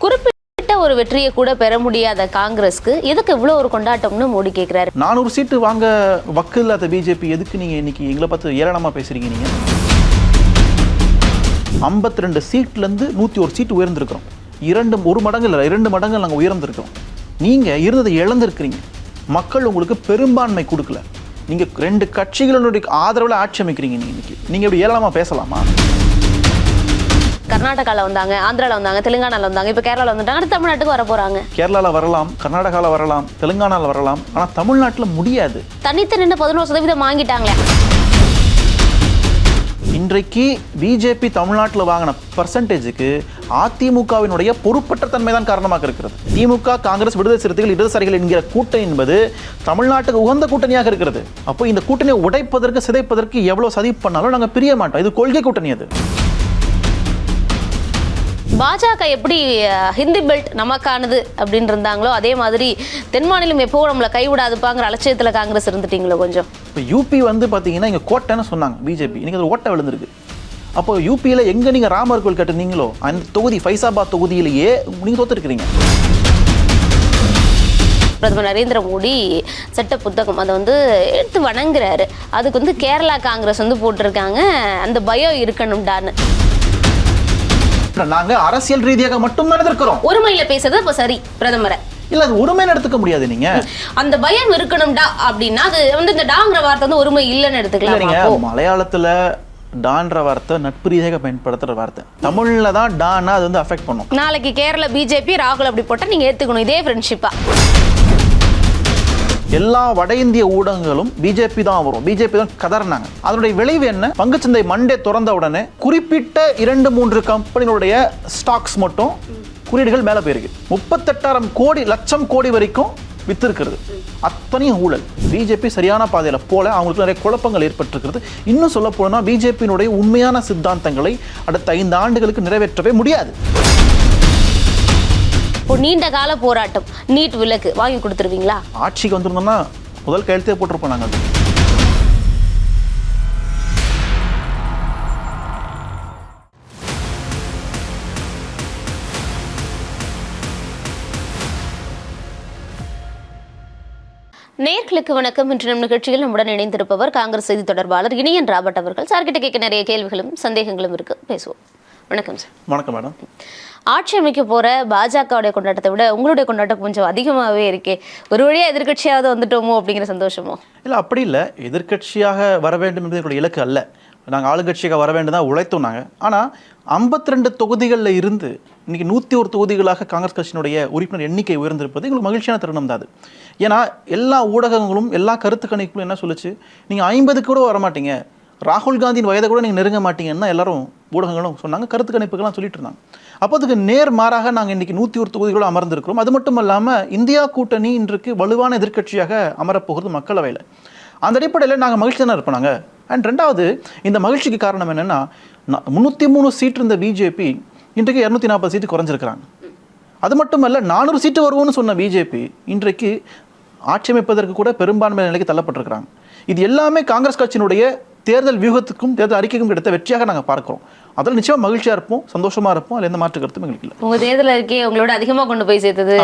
குறிப்பிட்ட ஒரு வெற்றியை கூட பெற முடியாத காங்கிரஸ்க்கு எதுக்கு இவ்வளோ ஒரு கொண்டாட்டம்னு மோடி கேட்குறாரு நானூறு சீட்டு வாங்க வக்கு இல்லாத பிஜேபி எதுக்கு நீங்கள் இன்னைக்கு எங்களை பார்த்து ஏளனமாக பேசுகிறீங்க நீங்கள் ஐம்பத்தி ரெண்டு சீட்லேருந்து நூற்றி ஒரு சீட்டு உயர்ந்திருக்கிறோம். இரண்டு ஒரு மடங்கு இல்லை இரண்டு மடங்கு நாங்கள் உயர்ந்திருக்கிறோம். நீங்கள் இருந்ததை இழந்திருக்கிறீங்க. மக்கள் உங்களுக்கு பெரும்பான்மை கொடுக்கல. நீங்கள் ரெண்டு கட்சிகளுடைய ஆதரவில் ஆட்சி அமைக்கிறீங்க நீங்கள் இன்னைக்கு. நீங்கள் இப்படி ஏளனமாக பேசலாமா? கர்நாடகாவில் வந்தாங்க ஆந்திராவில் வந்தாங்க தெலுங்கானாவில் வந்தாங்க இப்போ கேரளாவில் வந்துட்டாங்க அடுத்து தமிழ்நாட்டுக்கு வர போகிறாங்க கேரளாவில் வரலாம் கர்நாடகாவில் வரலாம் தெலுங்கானாவில் வரலாம் ஆனால் தமிழ்நாட்டில் முடியாது. தனித்து நின்று பதினோரு சதவீதம் வாங்கிட்டாங்களே. இன்றைக்கு பிஜேபி தமிழ்நாட்டில் வாங்கின பர்சன்டேஜுக்கு அதிமுகவினுடைய பொறுப்பற்ற தன்மை தான் காரணமாக இருக்கிறது. திமுக காங்கிரஸ் விடுதலை சிறுத்தைகள் இடதுசாரிகள் என்கிற கூட்டணி என்பது தமிழ்நாட்டுக்கு உகந்த கூட்டணியாக இருக்கிறது. அப்போ இந்த கூட்டணியை உடைப்பதற்கு சிதைப்பதற்கு எவ்வளோ சதி பண்ணாலும் நாங்கள் பிரிய மாட்டோம். இது கொள்கை கூட்டணி அது. பாஜக எப்படி ஹிந்தி பெல்ட் நமக்கானது அப்படின்னு இருந்தாங்களோ அதே மாதிரி தென் மாநிலம் எப்போ நம்மளை கைவிடாதுப்பாங்கிற அலட்சியத்தில் காங்கிரஸ் இருந்துட்டீங்களோ கொஞ்சம்? இப்போ யூபி வந்து பார்த்தீங்கன்னா இங்கே கோட்டைன்னு சொன்னாங்க பிஜேபி இன்னைக்கு அது ஓட்டை விழுந்திருக்கு. அப்போ யூபியில் எங்கே நீங்கள் ராமர் கோயில் கட்டுனீங்களோ அந்த தொகுதி ஃபைசாபாத் தொகுதியிலேயே நீங்கள் தோத்துருக்கிறீங்க. பிரதமர் நரேந்திர மோடி சட்ட புத்தகம் அதை வந்து எடுத்து வணங்குறாரு. அதுக்கு வந்து கேரளா காங்கிரஸ் வந்து போட்டிருக்காங்க அந்த பயம் இருக்கணும்டான்னு. நாங்கள் அரசியல் ரீதியாக மட்டும்தான் எதிர்க்கிறோம் ஒருமையில பேசுறது அப்ப சரி பிரதமரை. இல்லை அது ஒருமைன்னு எடுத்துக்க முடியாது நீங்கள் அந்த பயம் இருக்கணும்டா அப்படின்னா அது வந்து இந்த டாங்கிற வார்த்தை வந்து ஒருமை இல்லைன்னு எடுத்துக்கலாம்? அப்போ? மலையாளத்துல டான்ற வார்த்தை நட்பு ரீதியாக பயன்படுத்துற வார்த்தை. தமிழ்ல தான் டான்னா அது வந்து அஃபெக்ட் பண்ணும். நாளைக்கு கேரள பிஜேபி ராகுல் அப்படி போட்டா நீங்க ஏத்துக்கணும். இதே ஃப்ரெண்ட்ஷிப்பா எல்லா வட இந்திய ஊடகங்களும் பிஜேபி தான் வரும். பிஜேபி தான் கதறினாங்க. அதனுடைய விளைவு என்ன? பங்குச்சந்தை மண்டே திறந்த உடனே குறிப்பிட்ட இரண்டு மூன்று கம்பெனிகளுடைய ஸ்டாக்ஸ் மட்டும் குறியீடுகள் மேலே போயிருக்கு. முப்பத்தெட்டாயிரம் கோடி லட்சம் கோடி வரைக்கும் வித்திருக்கிறது. அத்தனையும் ஊழல். பிஜேபி சரியான பாதையில் போல அவங்களுக்கு நிறைய குழப்பங்கள் ஏற்பட்டிருக்கிறது. இன்னும் சொல்ல போனால் பிஜேபியினுடைய உண்மையான சித்தாந்தங்களை அடுத்த ஐந்து ஆண்டுகளுக்கு நிறைவேற்றவே முடியாது. இப்போ நீண்ட கால போராட்டம். நீட் விலக்கு வாங்கி கொடுத்துருவீங்களா? ஆட்சிக்கு வந்திருந்தோம்னா முதல் கையெழுத்தே போட்டிருப்போம் நாங்கள் நேர்களுக்கு வணக்கம். இன்று நம் நிகழ்ச்சியில் நம்முடன் இணைந்திருப்பவர் காங்கிரஸ் செய்தி தொடர்பாளர் இனியன் ராபர்ட் அவர்கள். சார்கிட்ட கேட்க நிறைய கேள்விகளும் சந்தேகங்களும் இருக்கு. பேசுவோம். வணக்கம் சார். வணக்கம் மேடம். ஆட்சி அமைக்க போகிற பாஜகவுடைய கொண்டாட்டத்தை விட உங்களுடைய கொண்டாட்டம் கொஞ்சம் அதிகமாகவே இருக்கே. ஒரு வழியாக எதிர்கட்சியாவது வந்துட்டோமோ அப்படிங்கிற சந்தோஷமோ? இல்லை அப்படி இல்லை. எதிர்க்கட்சியாக வர வேண்டும் என்பது எங்களுடைய இலக்கு அல்ல. நாங்கள் ஆளுங்கட்சியாக வர வேண்டும் தான் உழைத்தோம் நாங்கள் ஆனால் 52 ரெண்டு தொகுதிகளில் இருந்து இன்னைக்கு நூற்றி ஒரு தொகுதிகளாக காங்கிரஸ் கட்சியினுடைய உறுப்பினர் எண்ணிக்கை உயர்ந்திருப்பது எங்களுக்கு மகிழ்ச்சியான தருணம் தான் அது. ஏன்னா எல்லா ஊடகங்களும் எல்லா கருத்து கணிப்புகளும் என்ன சொல்லுச்சு? நீங்கள் ஐம்பதுக்கு கூட வர மாட்டீங்க ராகுல் காந்தியின் வயதை கூட நீங்கள் நெருங்க மாட்டீங்கன்னா எல்லாரும் ஊடகங்களும் சொன்னாங்க கருத்து கணிப்புகள்லாம் சொல்லிட்டு இருந்தாங்க. அப்போ அதுக்கு நேர் மாறாக நாங்கள் இன்னைக்கு நூற்றி ஒரு தொகுதிகளும் அமர்ந்திருக்கிறோம். அது மட்டும் இல்லாமல் இந்தியா கூட்டணி இன்றைக்கு வலுவான எதிர்க்கட்சியாக அமரப்போகிறது மக்களவையில். அந்த அடிப்படையில் நாங்கள் மகிழ்ச்சி தானே இருப்போம் நாங்கள் அண்ட் ரெண்டாவது இந்த மகிழ்ச்சிக்கு காரணம் என்னென்னா முந்நூற்றி மூணு சீட் இருந்த பிஜேபி இன்றைக்கு இரநூத்தி நாற்பது சீட்டு குறைஞ்சிருக்கிறாங்க. அது மட்டும் இல்லை நானூறு சீட்டு வருவோம்னு சொன்ன பிஜேபி இன்றைக்கு ஆட்சியமைப்பதற்கு கூட பெரும்பான்மை நிலைக்கு தள்ளப்பட்டிருக்கிறாங்க. இது எல்லாமே காங்கிரஸ் கட்சியினுடைய தேர்தல் வியூகத்துக்கும் தேர்தல் அறிக்கைக்கும் கிடைத்த வெற்றியாக நாங்கள் பார்க்குறோம். அதில் நிச்சயமாக மகிழ்ச்சியாக இருப்போம் சந்தோஷமாக இருப்போம் அதில் எந்த மாற்று கருத்தும் எங்களுக்கு இல்லை. உங்க தேர்தல் அறிக்கையை உங்களோட அதிகமா கொண்டு போய் சேர்த்தது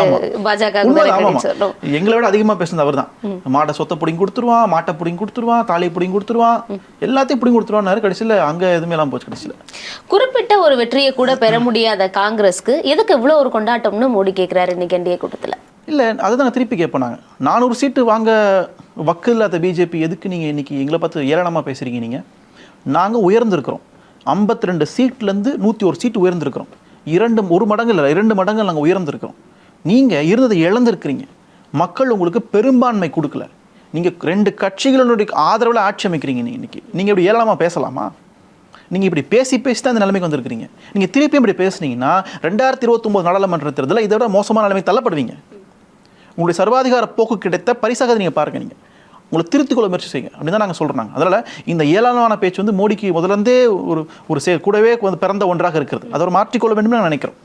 பாஜக எங்களை விட அதிகமா பேசுனது அவர் தான் மாட்டை சொத்தை பிடிங்கி கொடுத்துருவான் மாட்டை பிடிங்கி கொடுத்துருவான் தாலியை பிடிங்கி கொடுத்துருவான் எல்லாத்தையும் பிடிங்கி கொடுத்துருவான் கடைசியில் அங்க எதுவுமே எல்லாம் போச்சு கடைசியில். குறிப்பிட்ட ஒரு வெற்றியை கூட பெற முடியாத காங்கிரஸ்க்கு எதுக்கு இவ்வளவு ஒரு கொண்டாட்டம்னு மோடி கேட்கிறாரு இன்னைக்கு என்டிஏ கூட்டத்துல? இல்லை அதுதான் திருப்பி கேட்போம் நாங்கள் நானூறு சீட்டு வாங்க வக்கு இல்லாத பிஜேபி எதுக்கு நீங்கள் இன்னைக்கு எங்களை பார்த்து ஏளனமாக பேசுகிறீங்க நீங்கள் நாங்கள் உயர்ந்திருக்கிறோம். 52 ரெண்டு சீட்லேருந்து நூற்றி ஒரு சீட்டு உயர்ந்திருக்கிறோம். இரண்டு ஒரு மடங்கு இல்லை இரண்டு மடங்கு நாங்கள் உயர்ந்திருக்கிறோம். நீங்கள் இருந்ததை இழந்திருக்கிறீங்க. மக்கள் உங்களுக்கு பெரும்பான்மை கொடுக்கல. நீங்கள் ரெண்டு கட்சிகளுடைய ஆதரவில் ஆட்சி அமைக்கிறீங்க நீங்கள் இன்றைக்கி நீங்கள் இப்படி ஏளனமாக பேசலாமா? நீங்கள் இப்படி பேசி பேசி தான் இந்த நிலைமைக்கு வந்திருக்கிறீங்க. நீங்கள் திருப்பி இப்படி பேசுனீங்கன்னா ரெண்டாயிரத்தி இருபத்தொம்போது நாடாளுமன்ற தேர்தலில் இதை விட மோசமான நிலைமைக்கு தள்ளப்படுவீங்க. உங்களுடைய சர்வாதிகார போக்கு கிடைத்த பரிசாக நீங்கள் பாருங்கள் நீங்கள் உங்களை திருத்திக் கொள்ள முயற்சி செய்யுங்க. அப்படின்னு தான் நாங்கள் சொல்கிறோம் நாங்கள் அதனால் இந்த ஏளனமான பேச்சு வந்து மோடிக்கு முதலிருந்தே ஒரு ஒரு சே கூடவே வந்து பிறந்த ஒன்றாக இருக்கிறது. அதை ஒரு மாற்றிக்கொள்ள வேண்டும் நான் நினைக்கிறோம்.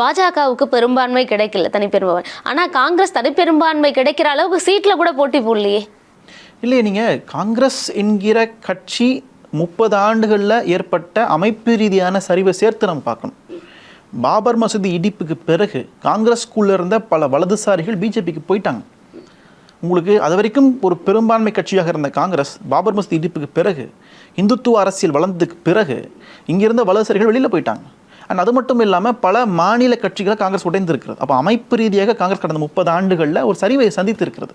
பாஜகவுக்கு பெரும்பான்மை கிடைக்கல தனிப்பெரும்பான்மை ஆனா காங்கிரஸ் தனிப்பெரும்பான்மை கிடைக்கிற அளவுக்கு சீட்ல கூட போட்டி போடலையே. இல்லையே நீங்கள் காங்கிரஸ் என்கிற கட்சி முப்பது ஆண்டுகளில் ஏற்பட்ட அமைப்பு ரீதியான சரிவை சேர்த்து நம்ம பார்க்கணும். பாபர் மசூதி இடிப்புக்கு பிறகு காங்கிரஸ்குள்ள இருந்த பல வலதுசாரிகள் பிஜேபிக்கு போயிட்டாங்க. உங்களுக்கு அது வரைக்கும் ஒரு பெரும்பான்மை கட்சியாக இருந்த காங்கிரஸ் பாபர் மசூதி இடிப்புக்கு பிறகு இந்துத்துவ அரசியல் வளர்ந்ததுக்கு பிறகு இங்கிருந்த வலதுசாரிகள் வெளியில் போயிட்டாங்க. அண்ட் அது மட்டும் இல்லாமல் பல மாநில கட்சிகளை காங்கிரஸ் உடைந்திருக்கிறது. அப்போ அமைப்பு ரீதியாக காங்கிரஸ் கடந்த முப்பது ஆண்டுகளில் ஒரு சரிவை சந்தித்து இருக்கிறது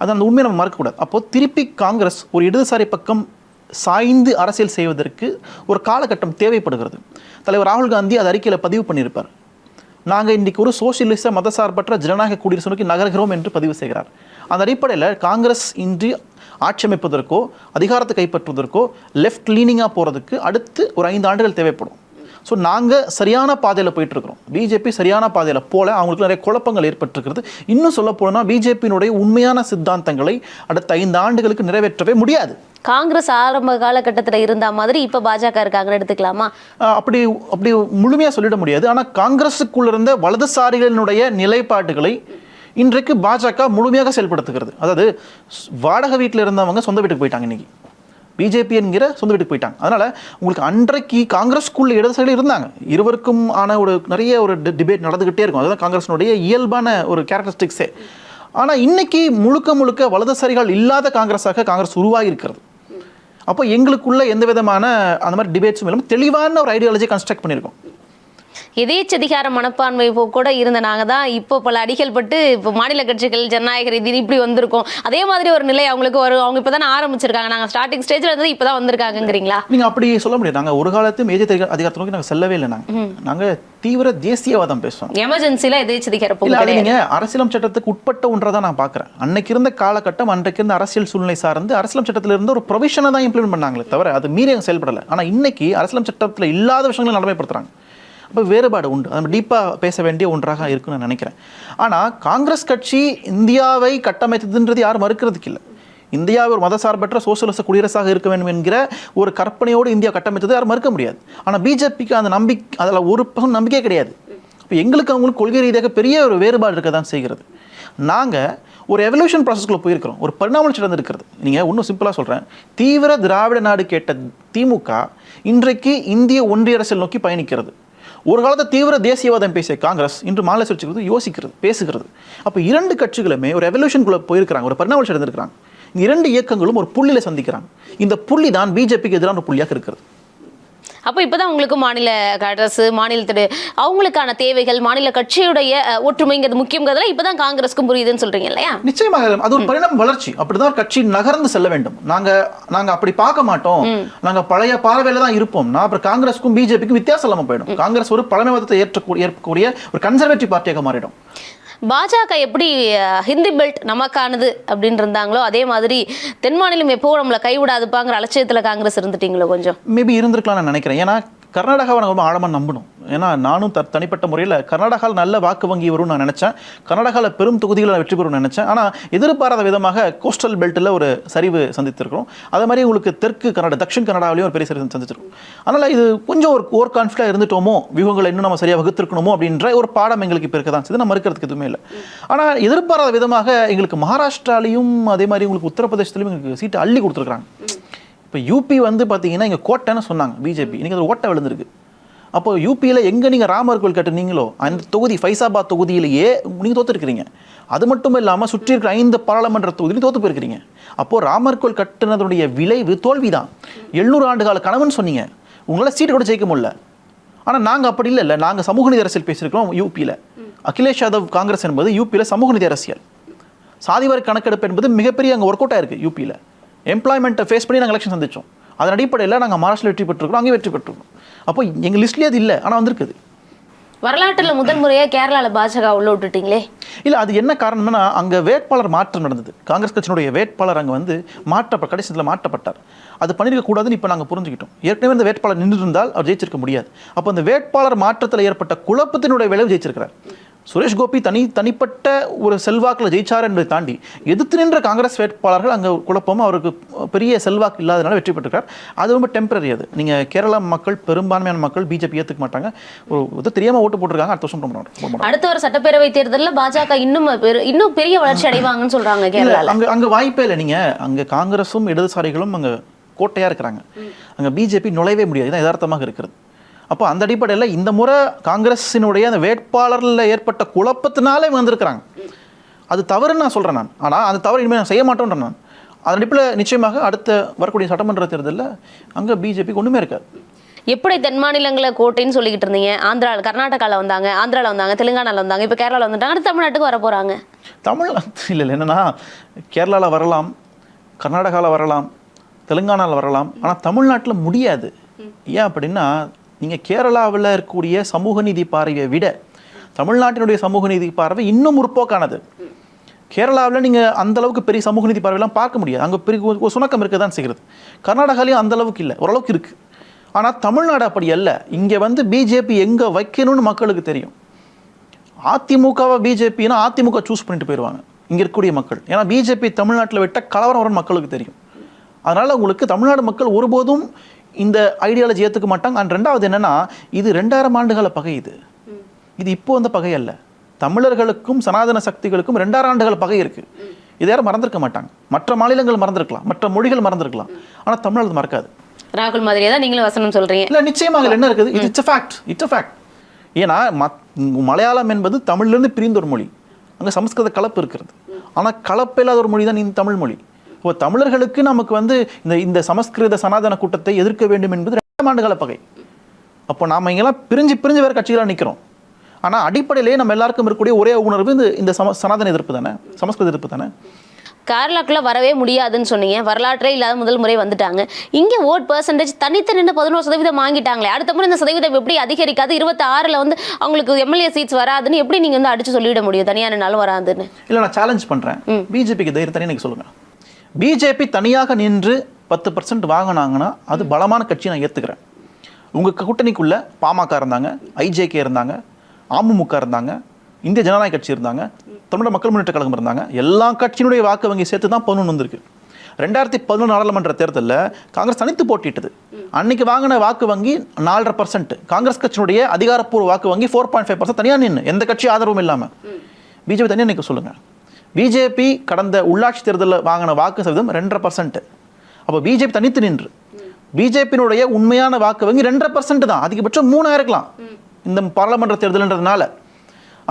அது அந்த உண்மையை நம்ம மறக்கக்கூடாது. அப்போ திருப்பி காங்கிரஸ் ஒரு இடதுசாரி பக்கம் சாய்ந்து அரசியல் செய்வதற்கு ஒரு காலகட்டம் தேவைப்படுகிறது. தலைவர் ராகுல் காந்தி அது அறிக்கையில் பதிவு பண்ணியிருப்பார். நாங்கள் இன்றைக்கு ஒரு சோசியலிச மதசார்பற்ற ஜனநாயக குடியரசு நோக்கி நகர்கிறோம் என்று பதிவு செய்கிறார். அந்த அடிப்படையில் காங்கிரஸ் இன்றி ஆட்சி அமைப்பதற்கோ அதிகாரத்தை கைப்பற்றுவதற்கோ லெஃப்ட் லீனிங்காக போகிறதுக்கு அடுத்து ஒரு ஐந்து ஆண்டுகள் தேவைப்படும். ஸோ நாங்கள் சரியான பாதையில் போயிட்டுருக்கிறோம். பிஜேபி சரியான பாதையில் போல அவங்களுக்கு நிறைய குழப்பங்கள் ஏற்பட்டிருக்கிறது. இன்னும் சொல்ல போனால் பிஜேபியினுடைய உண்மையான சித்தாந்தங்களை அடுத்த ஐந்து ஆண்டுகளுக்கு நிறைவேற்றவே முடியாது. காங்கிரஸ் ஆரம்ப காலகட்டத்தில் இருந்த மாதிரி இப்போ பாஜக இருக்காங்கன்னு எடுத்துக்கலாமா? அப்படி அப்படி முழுமையாக சொல்லிட முடியாது. ஆனால் காங்கிரஸுக்குள்ள இருந்த வலதுசாரிகளினுடைய நிலைப்பாடுகளை இன்றைக்கு பாஜக முழுமையாக செயல்படுத்துகிறது. அதாவது வாடகை வீட்டில் இருந்தவங்க சொந்த வீட்டுக்கு போயிட்டாங்க இன்னைக்கு. பிஜேபி என்கிற சொந்த வீட்டுக்கு போயிட்டாங்க. அதனால உங்களுக்கு அன்றைக்கு காங்கிரஸ்குள்ள இடதுசாரிகள் இருந்தாங்க. இருவருக்கும் ஆன ஒரு நிறைய ஒரு டிபேட் நடந்துகிட்டே இருக்கும். அதுதான் காங்கிரஸினுடைய இயல்பான ஒரு கேரக்டரிஸ்டிக்ஸே ஆனால் இன்னைக்கு முழுக்க முழுக்க வலதுசாரிகள் இல்லாத காங்கிரஸாக காங்கிரஸ் உருவாகி இருக்கிறது அப்போ எங்களுக்குள்ள எந்த விதமான அந்த மாதிரி டிபேட்ஸும் இல்லாமல் தெளிவான ஒரு ஐடியாலஜி கன்ஸ்ட்ரக்ட் பண்ணியிருக்கோம். எதேச்சதிகார மனப்பான்மை கூட இருந்த நாங்க தான் இப்போ பல அடிகள் பட்டு இப்போ மாநில கட்சிகள் ஜனநாயக ரீதி இப்படி வந்திருக்கோம். அதே மாதிரி ஒரு நிலை அவங்களுக்கு வரும். அவங்க இப்போ தானே ஆரம்பிச்சிருக்காங்க நாங்கள் ஸ்டார்டிங் ஸ்டேஜில் இருந்து இப்போ தான் வந்திருக்காங்கங்கிறீங்களா? நீங்க அப்படி சொல்ல முடியாது. நாங்க ஒரு காலத்து மேஜர் அதிகாரத்தை நோக்கி நாங்க செல்லவே இல்லை நாங்க. நாங்க தீவிர தேசியவாதம் பேசுவோம் எமர்ஜென்சியில் எதேச்சதிகார இல்ல போக்கு அது கிடையாது நீங்க அரசியலம் சட்டத்துக்கு உட்பட்ட ஒன்றை தான் நான் பார்க்குறேன். அன்னைக்கு இருந்த காலகட்டம் அன்றைக்கு இருந்த அரசியல் சூழ்நிலை சார்ந்து அரசியலம் சட்டத்துல இருந்து ஒரு ப்ரொவிஷனை தான் இம்ப்ளிமெண்ட் பண்ணாங்களே தவிர அது மீறி செயல்படலை. ஆனா இன்னைக்கு அரசியலம் சட்டத்துல இல்லாத விஷயங்களை நடைமுறைப்படுத்துறாங்க அப்போ வேறுபாடு உண்டு. அது டீப்பாக பேச வேண்டிய ஒன்றாக இருக்குன்னு நான் நினைக்கிறேன். ஆனால் காங்கிரஸ் கட்சி இந்தியாவை கட்டமைத்ததுன்றது யாரும் மறுக்கிறதுக்கு இல்லை. இந்தியா ஒரு மதசார்பற்ற சோசியலிச குடியரசாக இருக்க வேண்டும் என்கிற ஒரு கற்பனையோடு இந்தியா கட்டமைத்தது யாரும் மறுக்க முடியாது. ஆனால் பிஜேபிக்கு அந்த நம்பிக்கை அதில் ஒரு பக்கம் நம்பிக்கை கிடையாது. இப்போ எங்களுக்கு அவங்களுக்கு கொள்கை ரீதியாக பெரிய ஒரு வேறுபாடு இருக்க தான் செய்கிறது. நாங்கள் ஒரு எவல்யூஷன் ப்ராசஸ்க்குள்ளே போயிருக்கிறோம். ஒரு பரிணாமம் நடந்திருக்கிறது நீங்கள் இன்னும் சிம்பிளாக சொல்கிறேன் தீவிர திராவிட நாடு கேட்ட திமுக இன்றைக்கு இந்திய ஒன்றிய அரசியல் நோக்கி பயணிக்கிறது. ஒரு காலத்தை தீவிர தேசியவாதம் பேசிய காங்கிரஸ் இன்று மாநில சுழற்சிக்கு யோசிக்கிறது பேசுகிறது. அப்போ இரண்டு கட்சிகளுமே ஒரு எவல்யூஷனுக்குள்ளே போயிருக்கிறாங்க ஒரு பரிணாமம் நடந்திருக்கிறாங்க இந்த இரண்டு இயக்கங்களும் ஒரு புள்ளியில் சந்திக்கிறாங்க. இந்த புள்ளி தான் பிஜேபிக்கு எதிரான புள்ளியாக இருக்கிறது. அப்போ இப்போதான் உங்களுக்கு மாநில அரசு மாநிலத்துடைய அவங்களுக்கான தேவைகள் மாநில கட்சியுடைய ஒற்றுமைங்கிறது முக்கியங்கிறதுல இப்போதான் காங்கிரஸ்க்கும் புரியுதுன்னு சொல்றீங்க இல்லையா? நிச்சயமாக அது ஒரு பரிணாம வளர்ச்சி. அப்படிதான் ஒரு கட்சி நகர்ந்து செல்ல வேண்டும். நாங்க நாங்க அப்படி பார்க்க மாட்டோம். நாங்க பழைய பார்வையில தான் இருப்போம். நான் அப்புறம் காங்கிரஸ்க்கும் பிஜேபிக்கும் வித்தியாசம் இல்லாம போயிடும். காங்கிரஸ் ஒரு பழமைவாதத்தை ஏற்றக்கூடிய ஏற்கக்கூடிய ஒரு கன்சர்வேட்டிவ் பார்ட்டியாக மாறிடும். பாஜக எப்படி ஹிந்தி பெல்ட் நமக்கானது அப்படின்னு இருந்தாங்களோ அதே மாதிரி தென் மாநிலம் எப்போ நம்மளை கைவிடாதுப்பாங்கிற அலட்சியத்தில் காங்கிரஸ் இருந்துட்டீங்களோ கொஞ்சம்? மேபி இருந்திருக்கலாம் நான் நினைக்கிறேன். ஏன்னா கர்நாடகாவை நான் ரொம்ப ஆழமாக நம்பணும். ஏன்னா நானும் த தனிப்பட்ட முறையில் கர்நாடகாவில் நல்ல வாக்கு வங்கி வரும்னு நான் நினச்சேன். கர்நாடகாவில் பெரும் தொகுதிகளில் வெற்றி பெறும்னு நினச்சேன். ஆனால் எதிர்பாராத விதமாக கோஸ்டல் பெல்ட்டில் ஒரு சரிவு சந்தித்திருக்கிறோம். அதே மாதிரி உங்களுக்கு தெற்கு கன்னடா தக்ஷின் கர்நாடகாவிலையும் ஒரு பெரிய சரிவு சந்திச்சிருக்கோம் அதனால் இது கொஞ்சம் ஒரு ஓர் கான்ஃபிடாக இருந்துட்டோமோ வியூகங்களை இன்னும் நம்ம சரியாக வகுத்திருக்கணுமோ அப்படின்ற ஒரு பாடம் எங்களுக்கு இப்போ இருக்க தான் செய்து நம்ம இருக்கிறதுக்கு எதுவுமே இல்லை. ஆனால் எதிர்பாராத விதமாக எங்களுக்கு மகாராஷ்டிராலையும் அதே மாதிரி உங்களுக்கு உத்தரப்பிரதேசத்துலையும் எங்களுக்கு சீட்டு அள்ளி கொடுத்துருக்காங்க இப்போ யூபி வந்து பார்த்தீங்கன்னா இங்கே கோட்டைன்னு சொன்னாங்க பிஜேபி இன்றைக்கி அது ஓட்டை விழுந்திருக்கு. அப்போ யூபியில் எங்கே நீங்கள் ராமர் கோயில் கட்டுனீங்களோ அந்த தொகுதி ஃபைசாபாத் தொகுதியிலேயே நீங்கள் தோற்றுருக்கிறீங்க அது மட்டும் இல்லாமல் சுற்றி இருக்கிற ஐந்து பாராளுமன்ற தொகுதியிலும் தோற்று போயிருக்கிறீங்க. அப்போது ராமர் கோயில் கட்டுனதுடைய விளைவு தோல்வி தான் எழுநூறு ஆண்டு கால கனவுன்னு சொன்னீங்க. உங்களால் சீட்டு கூட ஜெயிக்க முடியல. ஆனால் நாங்கள் அப்படி இல்லை இல்லை. நாங்கள் சமூக நிதி அரசியல் பேசியிருக்கிறோம் யூபியில் அகிலேஷ் யாதவ் காங்கிரஸ் என்பது யூபியில் சமூக நிதி அரசியல். சாதிவாரி கணக்கெடுப்பு என்பது மிகப்பெரிய அங்கே ஒர்க் அவுட் ஆயிருக்கு யூபியில் எம்ப்ளாய்மெண்ட்டை ஃபேஸ் பண்ணி நாங்கள் எலெக்ஷன் சந்திச்சோம். அதன் அடிப்படையில் நாங்கள் மகாராஷ்டிரா வெற்றி பெற்றிருக்கிறோம். அங்கேயும் வெற்றி பெற்றிருக்கோம் அப்போ எங்கள் லிஸ்ட்லேயே அது இல்லை. ஆனால் வந்திருக்குது. வரலாற்றுல முதல் முறையா கேரளால பாஜக உள்ள விட்டுட்டீங்களே? இல்லை அது என்ன காரணம்னா அங்கே வேட்பாளர் மாற்றம் நடந்தது. காங்கிரஸ் கட்சியினுடைய வேட்பாளர் அங்கே வந்து மாற்ற கடைசியில் மாற்றப்பட்டார். அது பண்ணிருக்க கூடாதுன்னு இப்போ நாங்கள் புரிஞ்சுக்கிட்டோம். ஏற்கனவே இந்த வேட்பாளர் நின்று இருந்தால் அவர் ஜெயிச்சிருக்க முடியாது. அப்போ அந்த வேட்பாளர் மாற்றத்தில் ஏற்பட்ட குழப்பத்தினுடைய விளைவு ஜெயிச்சிருக்கிறார். சுரேஷ் கோபி தனி தனிப்பட்ட ஒரு செல்வாக்கில் ஜெயிச்சார் என்பதை தாண்டி எதிர்த்து நின்ற காங்கிரஸ் வேட்பாளர்கள் அங்கே குழப்பமும் அவருக்கு பெரிய செல்வாக்கு இல்லாதனால வெற்றி பெற்றிருக்கார் அது ரொம்ப டெம்பரரி அது. நீங்கள் கேரளா மக்கள் பெரும்பான்மையான மக்கள் பிஜேபி ஏற்றுக்க மாட்டாங்க. ஒரு இது தெரியாமல் ஓட்டு போட்டிருக்காங்க. அடுத்த வருஷம் அடுத்த ஒரு சட்டப்பேரவை தேர்தல்ல பாஜக இன்னும் இன்னும் பெரிய வளர்ச்சி அடைவாங்கன்னு சொல்றாங்க இல்ல, கேரளால. அங்க அங்க வாய்ப்பே இல்லை. நீங்க அங்க காங்கிரஸும் இடதுசாரிகளும் அங்க கோட்டையா இருக்கிறாங்க. அங்க பிஜேபி நுழையவே முடியாது. இதான் யதார்த்தமாக இருக்கிறது. அப்போ அந்த அடிப்படையில் இந்த முறை காங்கிரஸினுடைய அந்த வேட்பாளரில் ஏற்பட்ட குழப்பத்தினாலே வந்திருக்கிறாங்க. அது தவறுன்னு நான் சொல்கிறேன் நான். ஆனால் அந்த தவறு இனிமேல் நான் செய்ய மாட்டேன்றேன் நான். அதன் அடிப்படையில் நிச்சயமாக அடுத்த வரக்கூடிய சட்டமன்ற தேர்தலில் அங்கே பிஜேபிக்கு ஒன்றுமே இருக்காது. எப்படி தென் மாநிலங்களை கோட்டைன்னு சொல்லிக்கிட்டு இருந்தீங்க? ஆந்திரா கர்நாடகாவில் வந்தாங்க ஆந்திராவில் வந்தாங்க தெலுங்கானாவில் வந்தாங்க இப்போ கேரளாவில் வந்துட்டாங்க அடுத்து தமிழ்நாட்டுக்கு வர போகிறாங்க தமிழ் இல்லை இல்லை என்னென்னா கேரளாவில் வரலாம் கர்நாடகாவில் வரலாம் தெலுங்கானாவில் வரலாம் ஆனால் தமிழ்நாட்டில் முடியாது. ஏன் அப்படின்னா நீங்கள் கேரளாவில் இருக்கக்கூடிய சமூக நீதி பார்வையை விட தமிழ்நாட்டினுடைய சமூக நீதி பார்வை இன்னும் முற்போக்கானது. கேரளாவில் நீங்கள் அந்தளவுக்கு பெரிய சமூக நீதி பார்வையெல்லாம் பார்க்க முடியாது. அங்கே பெரிய ஒரு- சுணக்கம் இருக்க தான் செய்கிறது. கர்நாடகாலையும் அந்த அளவுக்கு இல்லை. ஓரளவுக்கு இருக்குது ஆனால் தமிழ்நாடு அப்படி அல்ல. இங்கே வந்து பிஜேபி எங்கே வைக்கணும்னு மக்களுக்கு தெரியும். அதிமுகவை பிஜேபினா அதிமுக சூஸ் பண்ணிட்டு போயிடுவாங்க இங்கே இருக்கக்கூடிய மக்கள். ஏன்னா பிஜேபி தமிழ்நாட்டில் விட்ட கலவரம் வரும் மக்களுக்கு தெரியும். அதனால் உங்களுக்கு தமிழ்நாடு மக்கள் ஒருபோதும் இந்த ஐடியாலஜி ஏற்றுக்க மாட்டாங்க. அண்ட் ரெண்டாவது என்னன்னா இது ரெண்டாயிரம் ஆண்டுகால பகை இது. இது இப்போ வந்த பகை அல்ல. தமிழர்களுக்கும் சனாதன சக்திகளுக்கும் ரெண்டாயிரம் ஆண்டுகால பகை இருக்கு. இதை யாரும் மறந்திருக்க மாட்டாங்க. மற்ற மாநிலங்கள் மறந்திருக்கலாம். மற்ற மொழிகள் மறந்திருக்கலாம். ஆனால் தமிழ் அது மறக்காது. ராகுல் மாதிரியே தான் நீங்களும் வசனம் சொல்கிறீங்க இல்ல நிச்சயமாக என்ன இருக்குது? இட்ஸ் ஃபேக்ட் இட்ஸ் ஃபேக்ட் ஏன்னா மலையாளம் என்பது தமிழ்லேருந்து பிரிந்த ஒரு மொழி. அங்கே சமஸ்கிருத கலப்பு இருக்கிறது. ஆனால் கலப்பு இல்லாத ஒரு மொழி தான் இந்த தமிழ் மொழி. இப்போ தமிழர்களுக்கு நமக்கு வந்து இந்த இந்த சமஸ்கிருத சனாதன கூட்டத்தை எதிர்க்க வேண்டும் என்பது ரெண்டாம் ஆண்டுகால பகை. அப்போ நாம இங்கெல்லாம் பிரிஞ்சு பிரிஞ்சு வேறு கட்சிகளாக நிற்கிறோம் ஆனால் அடிப்படையிலேயே நம்ம எல்லாருக்கும் இருக்கக்கூடிய ஒரே உணர்வு இந்த இந்த சம சனாதன எதிர்ப்பு தானே? சமஸ்கிருத எதிர்ப்பு தானே? கேரளாக்குள்ள வரவே முடியாதுன்னு சொன்னீங்க. வரலாற்றே இல்லாத முதல் முறை வந்துட்டாங்க. இங்க ஓட் பர்சன்டேஜ் தனித்து நின்று பதினோரு சதவீதம் வாங்கிட்டாங்களே. அடுத்த முறை இந்த சதவீதம் எப்படி அதிகரிக்காது? இருபத்தி ஆறுல வந்து அவங்களுக்கு எம்எல்ஏ சீட்ஸ் வராதுன்னு எப்படி நீங்க வந்து அடிச்சு சொல்லிட முடியும்? தனியா நின்னாலும் வராதுன்னு. இல்லை நான் சேலஞ்ச் பண்ணுறேன் பிஜேபிக்கு தைரியம் தனியாக நீங்கள் சொல்லுங்கள் பிஜேபி தனியாக நின்று பத்து பர்சன்ட் வாங்கினாங்கன்னா அது பலமான கட்சி நான் ஏற்றுக்கிறேன் உங்கள் கூட்டணிக்குள்ள பாமக இருந்தாங்க ஐஜேகே இருந்தாங்க அமமுக இருந்தாங்க இந்திய ஜனநாயக கட்சி இருந்தாங்க தமிழக மக்கள் முன்னேற்ற கழகம் இருந்தாங்க எல்லா கட்சியினுடைய வாக்கு வங்கி சேர்த்து தான் பதினொன்று வந்திருக்கு. ரெண்டாயிரத்தி பதினொன்று நாடாளுமன்ற தேர்தலில் காங்கிரஸ் தனித்து போட்டிட்டது அன்னைக்கு வாங்கின வாக்கு வங்கி நாலரை பர்சன்ட் காங்கிரஸ் கட்சியினுடைய அதிகாரப்பூர்வ வாக்கு வங்கி ஃபோர் பாயிண்ட் ஃபைவ் பர்சன்ட் தனியாக நின்று எந்த கட்சி ஆதரவும் இல்லாமல் பிஜேபி தனியாக நிற்க சொல்லுங்கள் பிஜேபி கடந்த உள்ளாட்சி தேர்தலில் வாங்கின வாக்கு சதவீதம் ரெண்டரை பர்சன்ட் அப்போ பிஜேபி தனித்து நின்று. பிஜேபியினுடைய உண்மையான வாக்கு வங்கி ரெண்டரை பர்சன்ட் தான். அதிகபட்சம் மூணாக இருக்கலாம். இந்த பாராளுமன்ற தேர்தல்ன்றதுனால.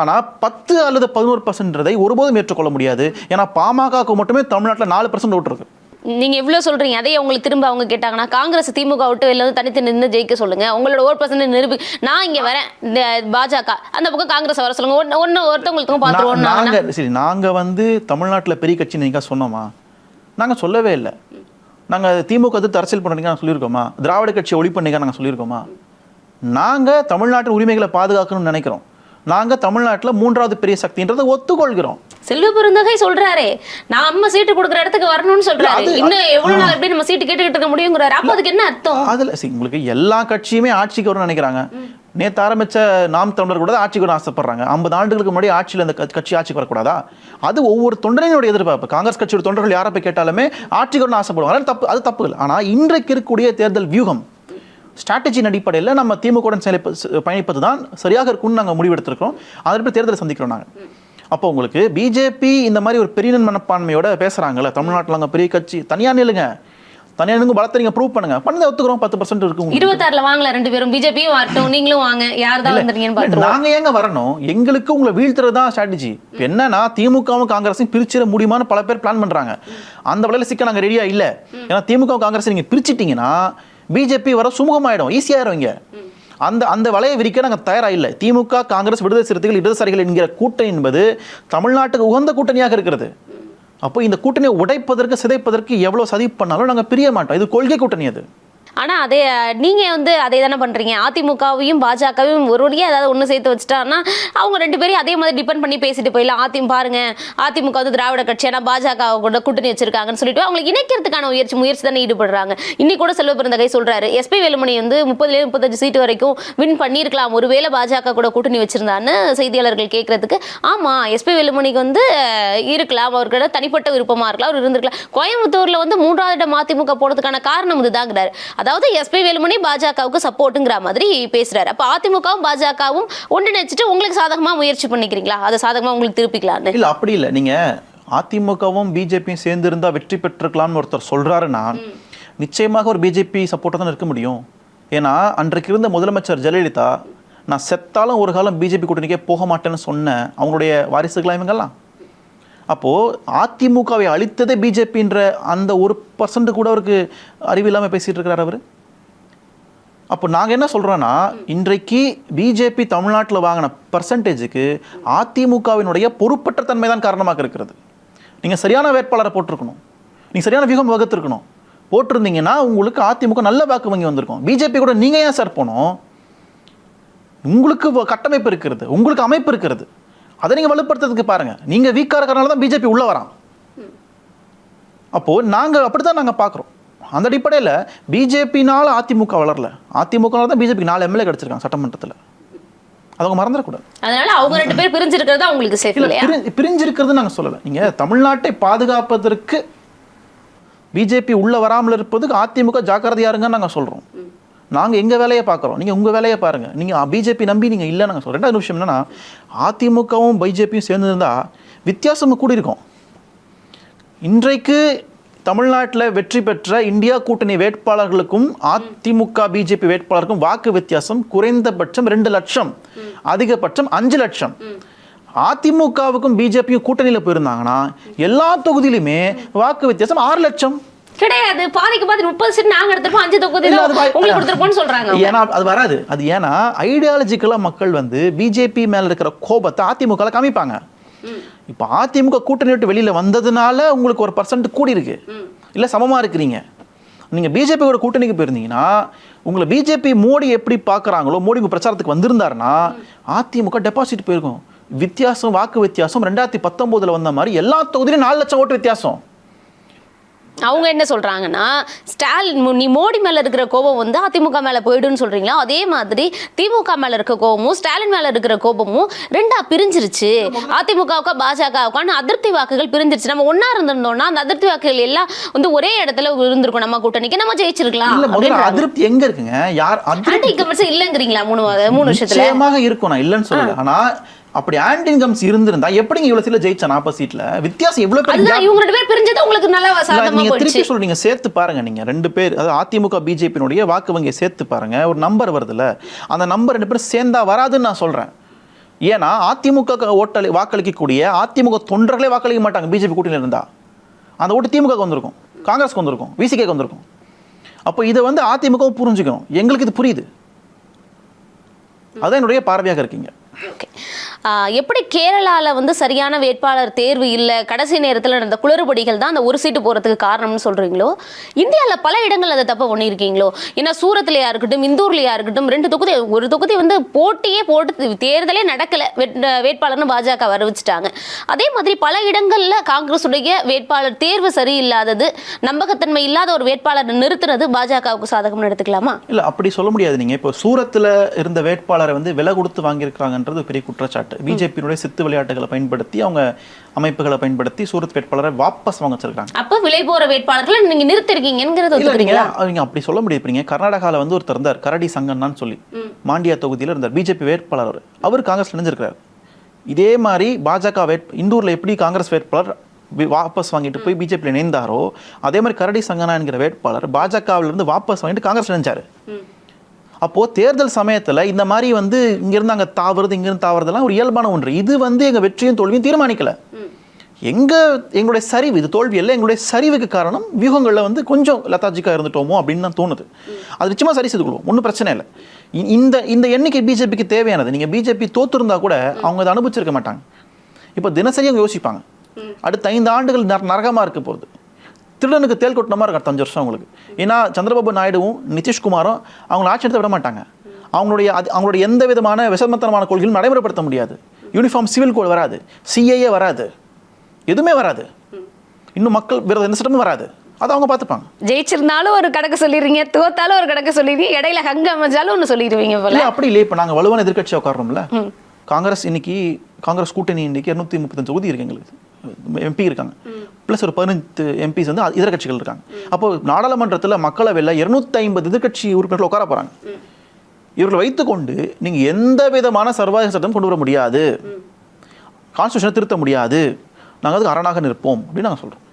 ஆனால் பத்து அல்லது பதினோரு பர்சன்ட்றதை ஒருபோதும் ஏற்றுக்கொள்ள முடியாது. ஏன்னா பாமகவுக்கு மட்டுமே தமிழ்நாட்டில் நாலு பர்சன்ட் ஓட்டு நீங்க எவ்வளவு சொல்றீங்க அதே உங்களுக்கு திரும்ப அவங்க கேட்டாங்கன்னா காங்கிரஸ் திமுக விட்டு வெளில வந்து தனித்து நின்று ஜெயிக்க சொல்லுங்க. உங்களோட ஓட் பர்சன்ட் நிரூபி நான் இங்க வரேன் இந்த பாஜக. அந்த பக்கம் காங்கிரஸ் வர சொல்லுங்க. ஒன்னு ஒன்னு ஒருத்தவங்களுக்கு பார்த்துருவோம் நா- நாங்க. சரி நாங்க வந்து தமிழ்நாட்டில் பெரிய கட்சி நீங்க சொன்னோமா? நாங்க சொல்லவே இல்லை. நாங்க திமுக எதிர்த்து அரசியல் பண்ணுறீங்க நாங்கள் சொல்லியிருக்கோமா? திராவிட கட்சியை ஒளி பண்ணீங்க நாங்கள் சொல்லியிருக்கோமா? நாங்க தமிழ்நாட்டின் உரிமைகளை பாதுகாக்கணும்னு நினைக்கிறோம். நாங்க தமிழ்நாட்டில் மூன்றாவது பெரிய சக்தின்றதை ஒத்துக்கொள்கிறோம். செல்வ பெருந்தகை சொல்றாரு. நம்ம சீட்டு கொடுக்குற இடத்துக்கு வரணும்னு சொல்றாரு. அது- இன்னும் எவ்வளவு நாள் எப்படி நம்ம சீட்டு கேட்டுக்கிட்டு இருக்க முடியுங்கிறாரு. அப்போ அதுக்கு என்ன அர்த்தம்? அதில் உங்களுக்கு எல்லா கட்சியுமே ஆட்சிக்கு வரும்னு நினைக்கிறாங்க. நேற்று ஆரம்பிச்ச நாம் தமிழர் கூட ஆட்சிக்கு வர ஆசைப்படுறாங்க. ஐம்பது ஆண்டுகளுக்கு முன்னாடி ஆட்சியில் அந்த கட்சி- ஆட்சிக்கு வரக்கூடாதா? அது ஒவ்வொரு தொண்டரையோட எதிர்பார்ப்பு. காங்கிரஸ் கட்சியோட தொண்டர்கள் யாரை போய் கேட்டாலுமே ஆட்சிக்கு வரணும்னு ஆசைப்படுவாங்க. தப்பு அது தப்பு இல்லை ஆனால் இன்றைக்கு இருக்கக்கூடிய தேர்தல் வியூகம். ஸ்ட்ராட்டஜியின் அடிப்படையில் நம்ம திமுகவுடன் செயல்ப பயணிப்பது தான் சரியாக இருக்கும்னு நாங்கள் முடிவெடுத்திருக்கிறோம். அதற்கு தேர்தலை சந்திக்கிறோம் நாங்கள் அப்போ உங்களுக்கு பிஜேபி இந்த மாதிரி ஒரு பெரிய மனப்பான்மையோட பேசுகிறாங்கல்ல தமிழ்நாட்டில் அங்கே பெரிய கட்சி தனியாக நில்லுங்க. தனியாக நின்று பலத்தை நீங்கள் ப்ரூவ் பண்ணுங்க. பண்ணதை ஒத்துக்கிறோம் பத்து பர்சன்ட் இருக்கு உங்களுக்கு. இருபத்தாறுல வாங்கல ரெண்டு பேரும். பிஜேபியும் வரட்டும் நீங்களும் வாங்க. யார் தான் வந்துருங்கன்னு நாங்க ஏங்க வரணும்? எங்களுக்கு உங்களை வீழ்த்துறது தான் ஸ்ட்ராட்டஜி என்னன்னா திமுகவும் காங்கிரஸையும் பிரிச்சிட முடியுமான்னு பல பேர் பிளான் பண்றாங்க. அந்த வலையில சிக்க நாங்க ரெடியா இல்ல. ஏன்னா திமுக காங்கிரஸ் நீங்க பிரிச்சிட்டீங்கன்னா பிஜேபி வர சுமூகமாயிடும் ஈஸியாயிரும் இங்கே. அந்த அந்த வலையை விரிக்க நாங்கள் தயாராக இல்லை திமுக காங்கிரஸ் விடுதலை சிறுத்தைகள் இடதுசாரிகள் என்கிற கூட்டணி என்பது தமிழ்நாட்டுக்கு உகந்த கூட்டணியாக இருக்கிறது. அப்போ இந்த கூட்டணியை உடைப்பதற்கு சிதைப்பதற்கு எவ்வளோ சதி பண்ணாலும் நாங்கள் பிரிய மாட்டோம். இது கொள்கை கூட்டணி அது. ஆனா அதே நீங்க வந்து அதே தானே பண்ணுறீங்க அதிமுகவையும் பாஜகவையும் ஒரு வழியாக ஏதாவது ஒன்று சேர்த்து வச்சுட்டாங்கன்னா அவங்க ரெண்டு பேரையும் அதே மாதிரி டிபெண்ட் பண்ணி பேசிட்டு போயிடலாம். அதிமுக பாருங்க அதிமுக வந்து திராவிட கட்சி ஆனால் பாஜக கூட கூட்டணி வச்சிருக்காங்கன்னு சொல்லிட்டு அவங்களை இணைக்கிறதுக்கான முயற்சி முயற்சி தானே ஈடுபடுறாங்க. இன்னைக்கு கூட செல்வ பிறந்தகை சொல்கிறாரு எஸ்பி வேலுமணி வந்து முப்பதுல முப்பத்தஞ்சு சீட்டு வரைக்கும் வின் பண்ணியிருக்கலாம். ஒருவேளை பாஜக கூட கூட்டணி வச்சிருந்தான்னு செய்தியாளர்கள் கேட்கறதுக்கு ஆமா எஸ்பி வேலுமணிக்கு வந்து இருக்கலாம். அவர்கிட்ட தனிப்பட்ட விருப்பமாக இருக்கலாம். அவர் இருந்திருக்கலாம். கோயம்புத்தூரில் வந்து மூன்றாவது இடம் அதிமுக போனதுக்கான காரணம் இதுதாங்கிறார். அதாவது எஸ்பி வேலுமணி பாஜகவுக்கு சப்போர்ட்டுங்கிற மாதிரி பேசுறாரு. அப்ப அதிமுகவும் பாஜகவும் ஒன்றிணைச்சிட்டு உங்களுக்கு சாதகமா முயற்சி பண்ணிக்கிறீங்களா? அதை சாதகமா உங்களுக்கு திருப்பிக்கலாம்னு. இல்ல அப்படி இல்லை. நீங்க அதிமுகவும் பிஜேபியும் சேர்ந்து இருந்தா வெற்றி பெற்றிருக்கலாம்னு ஒருத்தர் சொல்றாருன்னா நிச்சயமாக ஒரு பிஜேபி சப்போர்ட்டாக தான் இருக்க முடியும். ஏன்னா அன்றைக்கு இருந்த முதலமைச்சர் ஜெயலலிதா நான் செத்தாலும் ஒரு காலம் பிஜேபி கூட்டணிக்கே போக மாட்டேன்னு சொன்ன அவங்களுடைய வாரிசுகளா இவங்கெல்லாம்? அப்போது அதிமுகவை அழித்ததே பிஜேபின்ற அந்த ஒரு பர்சன்ட் கூட அவருக்கு அறிவு இல்லாமல் பேசிகிட்டு இருக்கிறார் அவர். அப்போ நாங்கள் என்ன சொல்கிறோன்னா இன்றைக்கு பிஜேபி தமிழ்நாட்டில் வாங்கின பர்சன்டேஜுக்கு அதிமுகவினுடைய பொறுப்பற்ற தன்மை தான் காரணமாக இருக்கிறது. நீங்கள் சரியான வேட்பாளரை போட்டிருக்கணும். நீங்கள் சரியான வியூகம் வகுத்திருக்கணும். போட்டிருந்தீங்கன்னா உங்களுக்கு அதிமுக நல்ல வாக்கு வங்கி வந்திருக்கும். பிஜேபி கூட நீங்கள் ஏன் சார் போனோம்? உங்களுக்கு வ- கட்டமைப்பு இருக்கிறது. உங்களுக்கு அமைப்பு இருக்கிறது. அதை நீங்கள் வலுப்படுத்துறதுக்கு பாருங்கள் நீங்கள் வீக்காக இருக்கிறனால தான் பிஜேபி உள்ளே வரான். அப்போது நாங்கள் அப்படி தான் நாங்கள் பார்க்குறோம். அந்த அடிப்படையில் பிஜேபினால அதிமுக வளரல. அதிமுகனால தான் பிஜேபிக்கு நாலு எம்எல்ஏ கிடச்சிருக்காங்க சட்டமன்றத்தில். அவங்க மறந்துடக்கூடாது. அதனால அவங்க ரெண்டு பேர் பிரிஞ்சிருக்கிறது தான் உங்களுக்கு சேஃப் இல்லை இல்லையா? பிரி பிரிஞ்சிருக்கிறது நாங்கள் சொல்லலை. நீங்கள் தமிழ்நாட்டை பாதுகாப்பதற்கு பிஜேபி உள்ளே வராமல் இருப்பதுக்கு அதிமுக ஜாக்கிரதையா இருங்கன்னு நாங்கள் சொல்கிறோம் நாங்கள் எங்கள் வேலையை பார்க்குறோம்? நீங்கள் உங்கள் வேலையை பாருங்கள் நீங்கள் பிஜேபி நம்பி நீங்கள் இல்லை நாங்கள் சொல்கிறோம் ரெண்டாவது விஷயம் என்னன்னா அதிமுகவும் பிஜேபியும் சேர்ந்துருந்தா வித்தியாசம் கூடி இருக்கும். இன்றைக்கு தமிழ்நாட்டில் வெற்றி பெற்ற இந்தியா கூட்டணி வேட்பாளர்களுக்கும் அதிமுக பிஜேபி வேட்பாளருக்கும் வாக்கு வித்தியாசம் குறைந்தபட்சம் ரெண்டு லட்சம் அதிகபட்சம் அஞ்சு லட்சம். அதிமுகவுக்கும் பிஜேபியும் கூட்டணியில் போயிருந்தாங்கன்னா எல்லா தொகுதியிலுமே வாக்கு வித்தியாசம் ஆறு லட்சம். கிடையாது. பாதிக்கு பாதி முப்பது சீட் நாங்க எடுத்திருப்போம். அஞ்சு தொகுதி உங்களுக்கு கொடுத்திருப்போம்னு சொல்றாங்க. ஏன்னா அது வராது. அது ஏன்னா ஐடியாலஜிக்கலாக மக்கள் வந்து பிஜேபி மேல இருக்கிற கோபத்தை அதிமுகவில் காமிப்பாங்க. இப்போ அதிமுக கூட்டணி விட்டு வெளியில வந்ததுனால உங்களுக்கு ஒரு பர்சன்ட் கூடி இருக்கு. இல்லை சமமா இருக்கிறீங்க. நீங்க பிஜேபியோட கூட்டணிக்கு போயிருந்தீங்கன்னா உங்களை பிஜேபி மோடி எப்படி பார்க்குறாங்களோ மோடி பிரச்சாரத்துக்கு வந்திருந்தாருன்னா அதிமுக டெபாசிட் போயிருக்கும். வித்தியாசம் வாக்கு வித்தியாசம் ரெண்டாயிரத்தி பத்தொம்போதுல வந்த மாதிரி எல்லா தொகுதியிலும் நாலு லட்சம் ஓட்டு வித்தியாசம். அவங்க என்ன சொல்றாங்கன்னா ஸ்டாலின் நீ மோடி மேல இருக்கிற கோபம் வந்து அதிமுக மேல போயிடுன்னு சொல்றீங்களா? அதே மாதிரி திமுக மேல இருக்க கோபமும் ஸ்டாலின் மேல இருக்கிற கோபமும் ரெண்டா பிரிஞ்சிருச்சு. அதிமுகவுக்கா பாஜகவுக்கான அதிருப்தி வாக்குகள் பிரிஞ்சிருச்சு. நம்ம ஒண்ணா இருந்திருந்தோம்னா அந்த அதிருப்தி வாக்குகள் எல்லாம் வந்து ஒரே இடத்துல இருந்திருக்கும் நம்ம கூட்டணிக்கு. நம்ம ஜெயிச்சிருக்கலாம். அதிருப்தி எங்க இருக்குங்க? யார் அதிருப்தி இல்லைங்கிறீங்களா? மூணு மூணு வருஷத்துல? இருக்கும். நான் இல்லைன்னு சொல்லல. ஆனா அப்படி ஆன்டி இன்கம்ஸ் இருந்திருந்தா எப்படிங்க இவ்வளவு சீட்ல ஜெயிச்சா நாற்பது சீட்ல? வித்தியாசம் எவ்வளவு gap? இவங்க ரெண்டு பேர் பிரிஞ்சது உங்களுக்கு நல்லா சாதகமா நீங்க திருப்பி சொல்றீங்க சேர்த்து பாருங்க நீங்க. ரெண்டு பேர் அதாவது அதிமுக பிஜேபியினுடைய வாக்கு வங்கியை சேர்த்து பாருங்க. ஒரு நம்பர் வருதுல்ல. அந்த நம்பர் ரெண்டு பேரும் சேர்ந்தா வராதுன்னு நான் சொல்றேன். ஏன்னா அதிமுக ஓட்டளி வாக்களிக்கக்கூடிய அதிமுக தொண்டர்களே வாக்களிக்க மாட்டாங்க பிஜேபி கூட்டணியில் இருந்தா. அந்த ஓட்டு திமுக வந்திருக்கும் காங்கிரஸ்க்கு வந்திருக்கும் விசிகேக்கு வந்திருக்கும். அப்போ இதை வந்து அதிமுகவும் புரிஞ்சுக்கணும். எங்களுக்கு இது புரியுது. அதான் என்னுடைய பார்வையாக இருக்கீங்க. எப்படி கேரளாவில் வந்து சரியான வேட்பாளர் தேர்வு இல்லை? கடைசி நேரத்தில் நடந்த குளறுபடிகள் தான் அந்த ஒரு சீட்டு போகிறதுக்கு காரணம்னு சொல்கிறீங்களோ இந்தியாவில் பல இடங்கள் அதை தப்பு பண்ணியிருக்கீங்களோ? ஏன்னா சூரத்லையா இருக்கட்டும் இந்தூர்லையா இருக்கட்டும் ரெண்டு தொகுதி ஒரு தொகுதி வந்து போட்டியே போட்டு தேர்தலே நடக்கலை. வேட்பாளர்னு பாஜக வரவிச்சிட்டாங்க. அதே மாதிரி பல இடங்களில் காங்கிரஸுடைய வேட்பாளர் தேர்வு சரியில்லாதது நம்பகத்தன்மை இல்லாத ஒரு வேட்பாளர் நிறுத்துறது பாஜகவுக்கு சாதகம்னு எடுத்துக்கலாமா? இல்லை அப்படி சொல்ல முடியாது நீங்கள் இப்போ சூரத்தில் இருந்த வேட்பாளரை வந்து விலை கொடுத்து வாங்கியிருக்காங்கன்றது பெரிய குற்றச்சாட்டு. பிஜேபியினுடைய சித்து விளையாட்டுகளை பயன்படுத்தி அவங்க அமைப்புகளை பயன்படுத்தி சூரத் வேட்பாளரை வாபஸ் வாங்க வச்சிருக்காங்க அப்போ விலை போற வேட்பாளர்களை நீங்க நிறுத்திருக்கீங்கிறது நீங்க அப்படி சொல்ல நீங்க கர்நாடகால வந்து ஒருத்தர் இருந்தார் கரடி சங்கன்னான்னு சொல்லி. மாண்டியா தொகுதியில இருந்தார் பிஜேபி வேட்பாளர் அவர். காங்கிரஸ் இணைஞ்சிருக்கிறார். இதே மாதிரி பாஜக வேட் இந்தூர்ல எப்படி காங்கிரஸ் வேட்பாளர் வாபஸ் வாங்கிட்டு போய் பிஜேபியில் இணைந்தாரோ அதே மாதிரி கரடி சங்கனா என்கிற வேட்பாளர் பாஜகவில இருந்து வாபஸ் வாங்கிட்டு காங்கிரஸ் இணைஞ்சாரு. அப்போ தேர்தல் சமயத்துல இந்த மாதிரி வந்து இங்கிருந்து அங்க தாவறது இங்கிருந்து தாவறதெல்லாம் ஒரு இயல்பான ஒன்று. இது வந்து எங்க வெற்றியும் தோல்வியும் தீர்மானிக்கல. எங்க எங்களுடைய சரிவு இது தோல்வி இல்லை எங்களுடைய சரிவுக்கு காரணம் வியூகங்கள்ல வந்து கொஞ்சம் லத்தாஜிக்கா இருந்துட்டோமோ அப்படின்னு தான் தோணுது. அது நிச்சயமா சரி செய்து கொள்வோம் ஒன்றும் பிரச்சனை இல்லை. இந்த இந்த எண்ணிக்கை பிஜேபிக்கு தேவையானது நீங்க பிஜேபி தோத்துருந்தா கூட அவங்க அதை அனுபவிச்சிருக்க மாட்டாங்க. இப்போ தினசரி அவங்க யோசிப்பாங்க. அடுத்த ஐந்து ஆண்டுகள் நர- நரகமா இருக்க போகுது. திருடனுக்கு தேல் கொட்டின மாதிரி இருக்கு அடுத்த அஞ்சு வருஷம் அவங்களுக்கு. ஏன்னா சந்திரபாபு நாயுடுவும் நிதிஷ்குமாரும் அவங்களை ஆட்சி எடுத்து விட மாட்டாங்க. அவங்களுடைய அது அவங்களுடைய எந்த விதமான விசமத்தனமான கொள்கையும் நடைமுறைப்படுத்த முடியாது. யூனிஃபார்ம் சிவில் கோட் வராது. சிஏஏ வராது. எதுவுமே வராது. இன்னும் மக்கள் விரோத எந்த சட்டமும் வராது. அதை அவங்க பார்த்துப்பாங்க. ஜெயிச்சிருந்தாலும் ஒரு கணக்கு சொல்லிடுறீங்க தோத்தாலும் ஒரு கணக்கு சொல்லிடுறீங்க இடையில ஹங்க அமைஞ்சாலும் ஒன்று சொல்லிடுவீங்க போல. இல்லை அப்படி இல்லை. இப்போ நாங்கள் வலுவான எதிர்க்கட்சியாக உட்காரோம்ல காங்கிரஸ் இன்னைக்கு காங்கிரஸ் கூட்டணி இன்னைக்கு இரநூத்தி முப்பத்தஞ்சு தொகுதி இருக்கு எங்களுக்கு. எம்பி இருக்காங்க. ப்ளஸ் ஒரு பதினஞ்சு எம்பிஸ் வந்து இதர கட்சிகள் இருக்காங்க. அப்போ நாடாளுமன்றத்தில் மக்களவையில் இருநூத்தி ஐம்பது எதிர்க்கட்சி உறுப்பினர்கள் உட்கார போகிறாங்க இவர்களை வைத்துக்கொண்டு நீங்கள் எந்த விதமான சர்வாதிகார சட்டம் கொண்டு வர முடியாது. கான்ஸ்டியூஷனை திருத்த முடியாது. நாங்கள் அதுக்கு அரணாக நிற்போம் அப்படின்னு நாங்கள் சொல்கிறோம்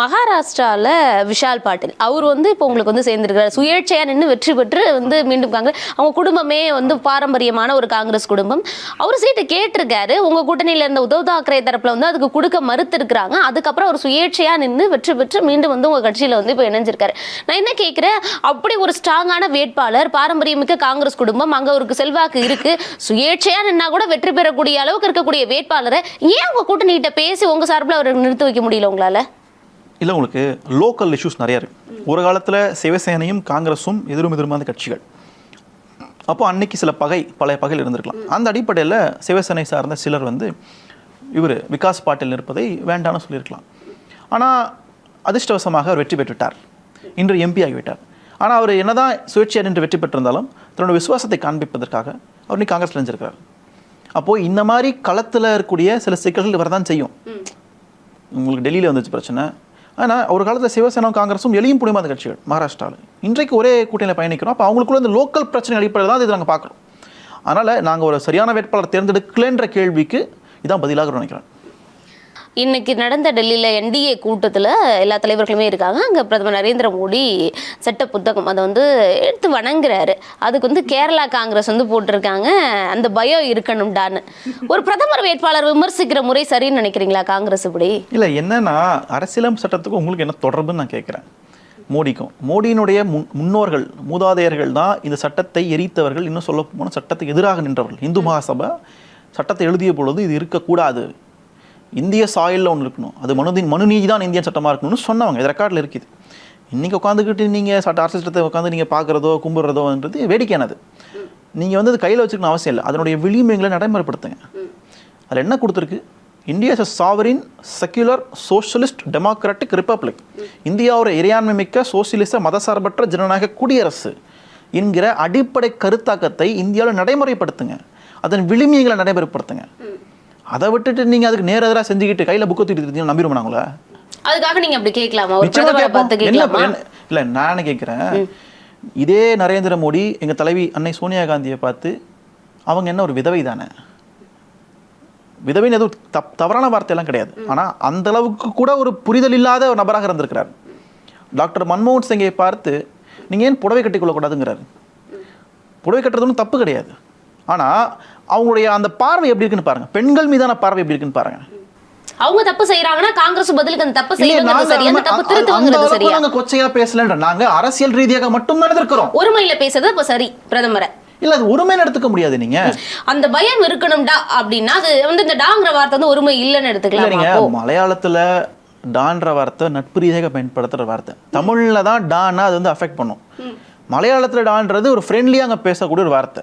மகாராஷ்டிராவில் விஷால் பாட்டில். அவர் வந்து இப்போ உங்களுக்கு வந்து சேர்ந்திருக்கிறார். சுயேட்சையாக நின்று வெற்றி பெற்று வந்து மீண்டும் காங்கிரஸ் அவங்க குடும்பமே வந்து பாரம்பரியமான ஒரு காங்கிரஸ் குடும்பம். அவர் சீட்டு கேட்டிருக்காரு. உங்கள் கூட்டணியில் இருந்த உத்தவ் தாக்கரே தரப்பில் வந்து அதுக்கு கொடுக்க மறுத்திருக்கிறாங்க. அதுக்கப்புறம் அவர் சுயேட்சையாக நின்று வெற்றி பெற்று மீண்டும் வந்து உங்கள் கட்சியில் வந்து இப்போ இணைஞ்சிருக்காரு. நான் என்ன கேட்குறேன் அப்படி ஒரு ஸ்ட்ராங்கான வேட்பாளர் பாரம்பரியமிக்க காங்கிரஸ் குடும்பம் அங்கே அவருக்கு செல்வாக்கு இருக்குது சுயேட்சையாக நின்னா கூட வெற்றி பெறக்கூடிய அளவுக்கு இருக்கக்கூடிய வேட்பாளரை ஏன் உங்கள் கூட்டணிகிட்ட பேசி உங்கள் சார்பில் அவரை நிறுத்தி வைக்க முடியல உங்களால்? இல்லை உங்களுக்கு லோக்கல் இஷ்யூஸ் நிறைய இருக்கு. ஒரு காலத்தில் சிவசேனையும் காங்கிரஸும் எதிரும் எதிர்மான கட்சிகள். அப்போ அன்னைக்கு சில பகை பழைய பகையில் இருந்திருக்கலாம். அந்த அடிப்படையில் சிவசேனை சார்ந்த சிலர் வந்து இவர் விகாஸ் பாட்டில் இருப்பதை வேண்டாம்னு சொல்லியிருக்கலாம். ஆனால் அதிர்ஷ்டவசமாக அவர் வெற்றி பெற்றுவிட்டார். இன்று எம்பி ஆகிவிட்டார். ஆனால் அவர் என்னதான் சுயேட்சையாக நின்று வெற்றி பெற்றிருந்தாலும் தன்னோட விசுவாசத்தை காண்பிப்பதற்காக அவர் நீ காங்கிரஸ் இணைஞ்சிருக்கிறார். அப்போது இந்த மாதிரி களத்தில் இருக்கக்கூடிய சில சிக்கல்கள் இவர் தான் செய்யும் உங்களுக்கு டெல்லியில் வந்துச்சு பிரச்சனை. ஆனால் ஒரு காலத்தில் சிவசேனாவும் காங்கிரஸும் எளியும் புனியமான கட்சிகள் மகாராஷ்டிராவில் இன்றைக்கு ஒரே கூட்டணியில் பயணிக்கிறோம். அப்போ அவங்களுக்குள்ள இந்த லோக்கல் பிரச்சனை அடிப்படையில் தான் இது நாங்கள் பார்க்குறோம். அதனால் நாங்கள் ஒரு சரியான வேட்பாளர் தேர்ந்தெடுக்கலைன்ற கேள்விக்கு இதான் பதிலாக நினைக்கிறேன். இன்னைக்கு நடந்த டெல்லியில் என்டிஏ கூட்டத்தில் எல்லா தலைவர்களுமே இருக்காங்க. அங்கே பிரதமர் நரேந்திர மோடி சட்ட புத்தகம் அதை வந்து எடுத்து வணங்குறாரு. அதுக்கு வந்து கேரளா காங்கிரஸ் வந்து போட்டிருக்காங்க. அந்த பயம் இருக்கணும்டான்னு. ஒரு பிரதமர் வேட்பாளர் விமர்சிக்கிற முறை சரின்னு நினைக்கிறீங்களா காங்கிரஸ் இப்படி? இல்லை என்னன்னா அரசியலமைப்பு சட்டத்துக்கும் உங்களுக்கு என்ன தொடர்புன்னு நான் கேட்குறேன் மோடிக்கும். மோடியினுடைய முன் முன்னோர்கள் மூதாதையர்கள் தான் இந்த சட்டத்தை எரித்தவர்கள். இன்னும் சொல்ல போனால் சட்டத்துக்கு எதிராக நின்றவர்கள். இந்து மகாசபா சட்டத்தை எழுதிய பொழுது இது இருக்கக்கூடாது. இந்திய சாயலில் ஒன்று இருக்கணும். அது மனுதின் மனுநீதி தான் இந்தியன் சட்டமாக இருக்கணும்னு சொன்னவங்க. இது ரெக்கார்டில் இருக்குது. இன்றைக்கி உட்காந்துக்கிட்டு நீங்கள் சட்ட அரசியல் சட்டத்தை உட்காந்து நீங்கள் பார்க்குறதோ கும்பிட்றதோன்றது வேடிக்கையானது. நீங்கள் வந்து அது கையில் வச்சுக்கணும் அவசியம் இல்லை. அதனுடைய விளிம்புகளை நடைமுறைப்படுத்துங்க. அதில் என்ன கொடுத்துருக்கு? India is sovereign secular socialist democratic republic India ஒரு இறையாண்மை மிக்க சோசியலிச மதசார்பற்ற ஜனநாயக குடியரசு என்கிற அடிப்படை கருத்தாக்கத்தை இந்தியாவில் நடைமுறைப்படுத்துங்க. அதன் விளிமியங்களை நடைமுறைப்படுத்துங்க. அதை விட்டுட்டு நீங்கள் அதுக்கு நேர எதிராக செஞ்சுக்கிட்டு கையில் புக்கை தூக்கிட்டு நம்பிடுவோம் நாங்கள அதுக்காக நீங்க அப்படி கேட்கலாமா? ஒரு நிச்சயமா பிரதமரை கேட்போம். பார்த்து என்ன கேட்கலாமா? என்ன- இல்ல நான் என்ன கேட்கிறேன்? இதே நரேந்திர மோடி எங்க தலைவி அன்னை சோனியா காந்தியை பார்த்து அவங்க என்ன ஒரு விதவை தானே? விதவைன்னு எதுவும் தப் தவறான வார்த்தையெல்லாம் கிடையாது. ஆனா அந்த அளவுக்கு கூட ஒரு புரிதல் இல்லாத ஒரு நபராக இருந்திருக்கிறார். டாக்டர் மன்மோகன் சிங்கை பார்த்து நீங்க ஏன் புடவை கட்டிக்கொள்ளக்கூடாதுங்கிறாரு? புடவை கட்டுறது ஒன்றும் தப்பு கிடையாது. ஆனா அவங்களுடைய அந்த பார்வை எப்படி இருக்குன்னு பாருங்க. பெண்கள் மீதான பார்வை எப்படி இருக்குன்னு பாருங்க. அவங்க தப்பு செய்யறாங்கன்னா காங்கிரஸ் பதிலுக்கு அந்த தப்பு செய்யறது சரியா? அந்த தப்பு திருத்துவங்கிறது சரியா? நாங்க கொச்சையா பேசலன்ற நாங்க அரசியல் ரீதியாக மட்டும் தான் இருக்கிறோம் ஒருமையில பேசுறது அப்ப சரி பிரதமரை. இல்ல அது உரிமைன்னு எடுத்துக்க முடியாது நீங்க. அந்த பயம் இருக்கணும்டா அப்படின்னா அது வந்து இந்த டாங்கிற வார்த்தை வந்து ஒருமை இல்லைன்னு இல்ல எடுத்துக்கலாம் நீங்க மலையாளத்துல டான்ற வார்த்தை நட்பு ரீதியாக பயன்படுத்துற வார்த்தை. தமிழ்ல தான் டான்னா அது வந்து அஃபெக்ட் பண்ணும். மலையாளத்துல டான்றது ஒரு ஃப்ரெண்ட்லியா அங்க பேசக்கூடிய ஒரு வார்த்தை.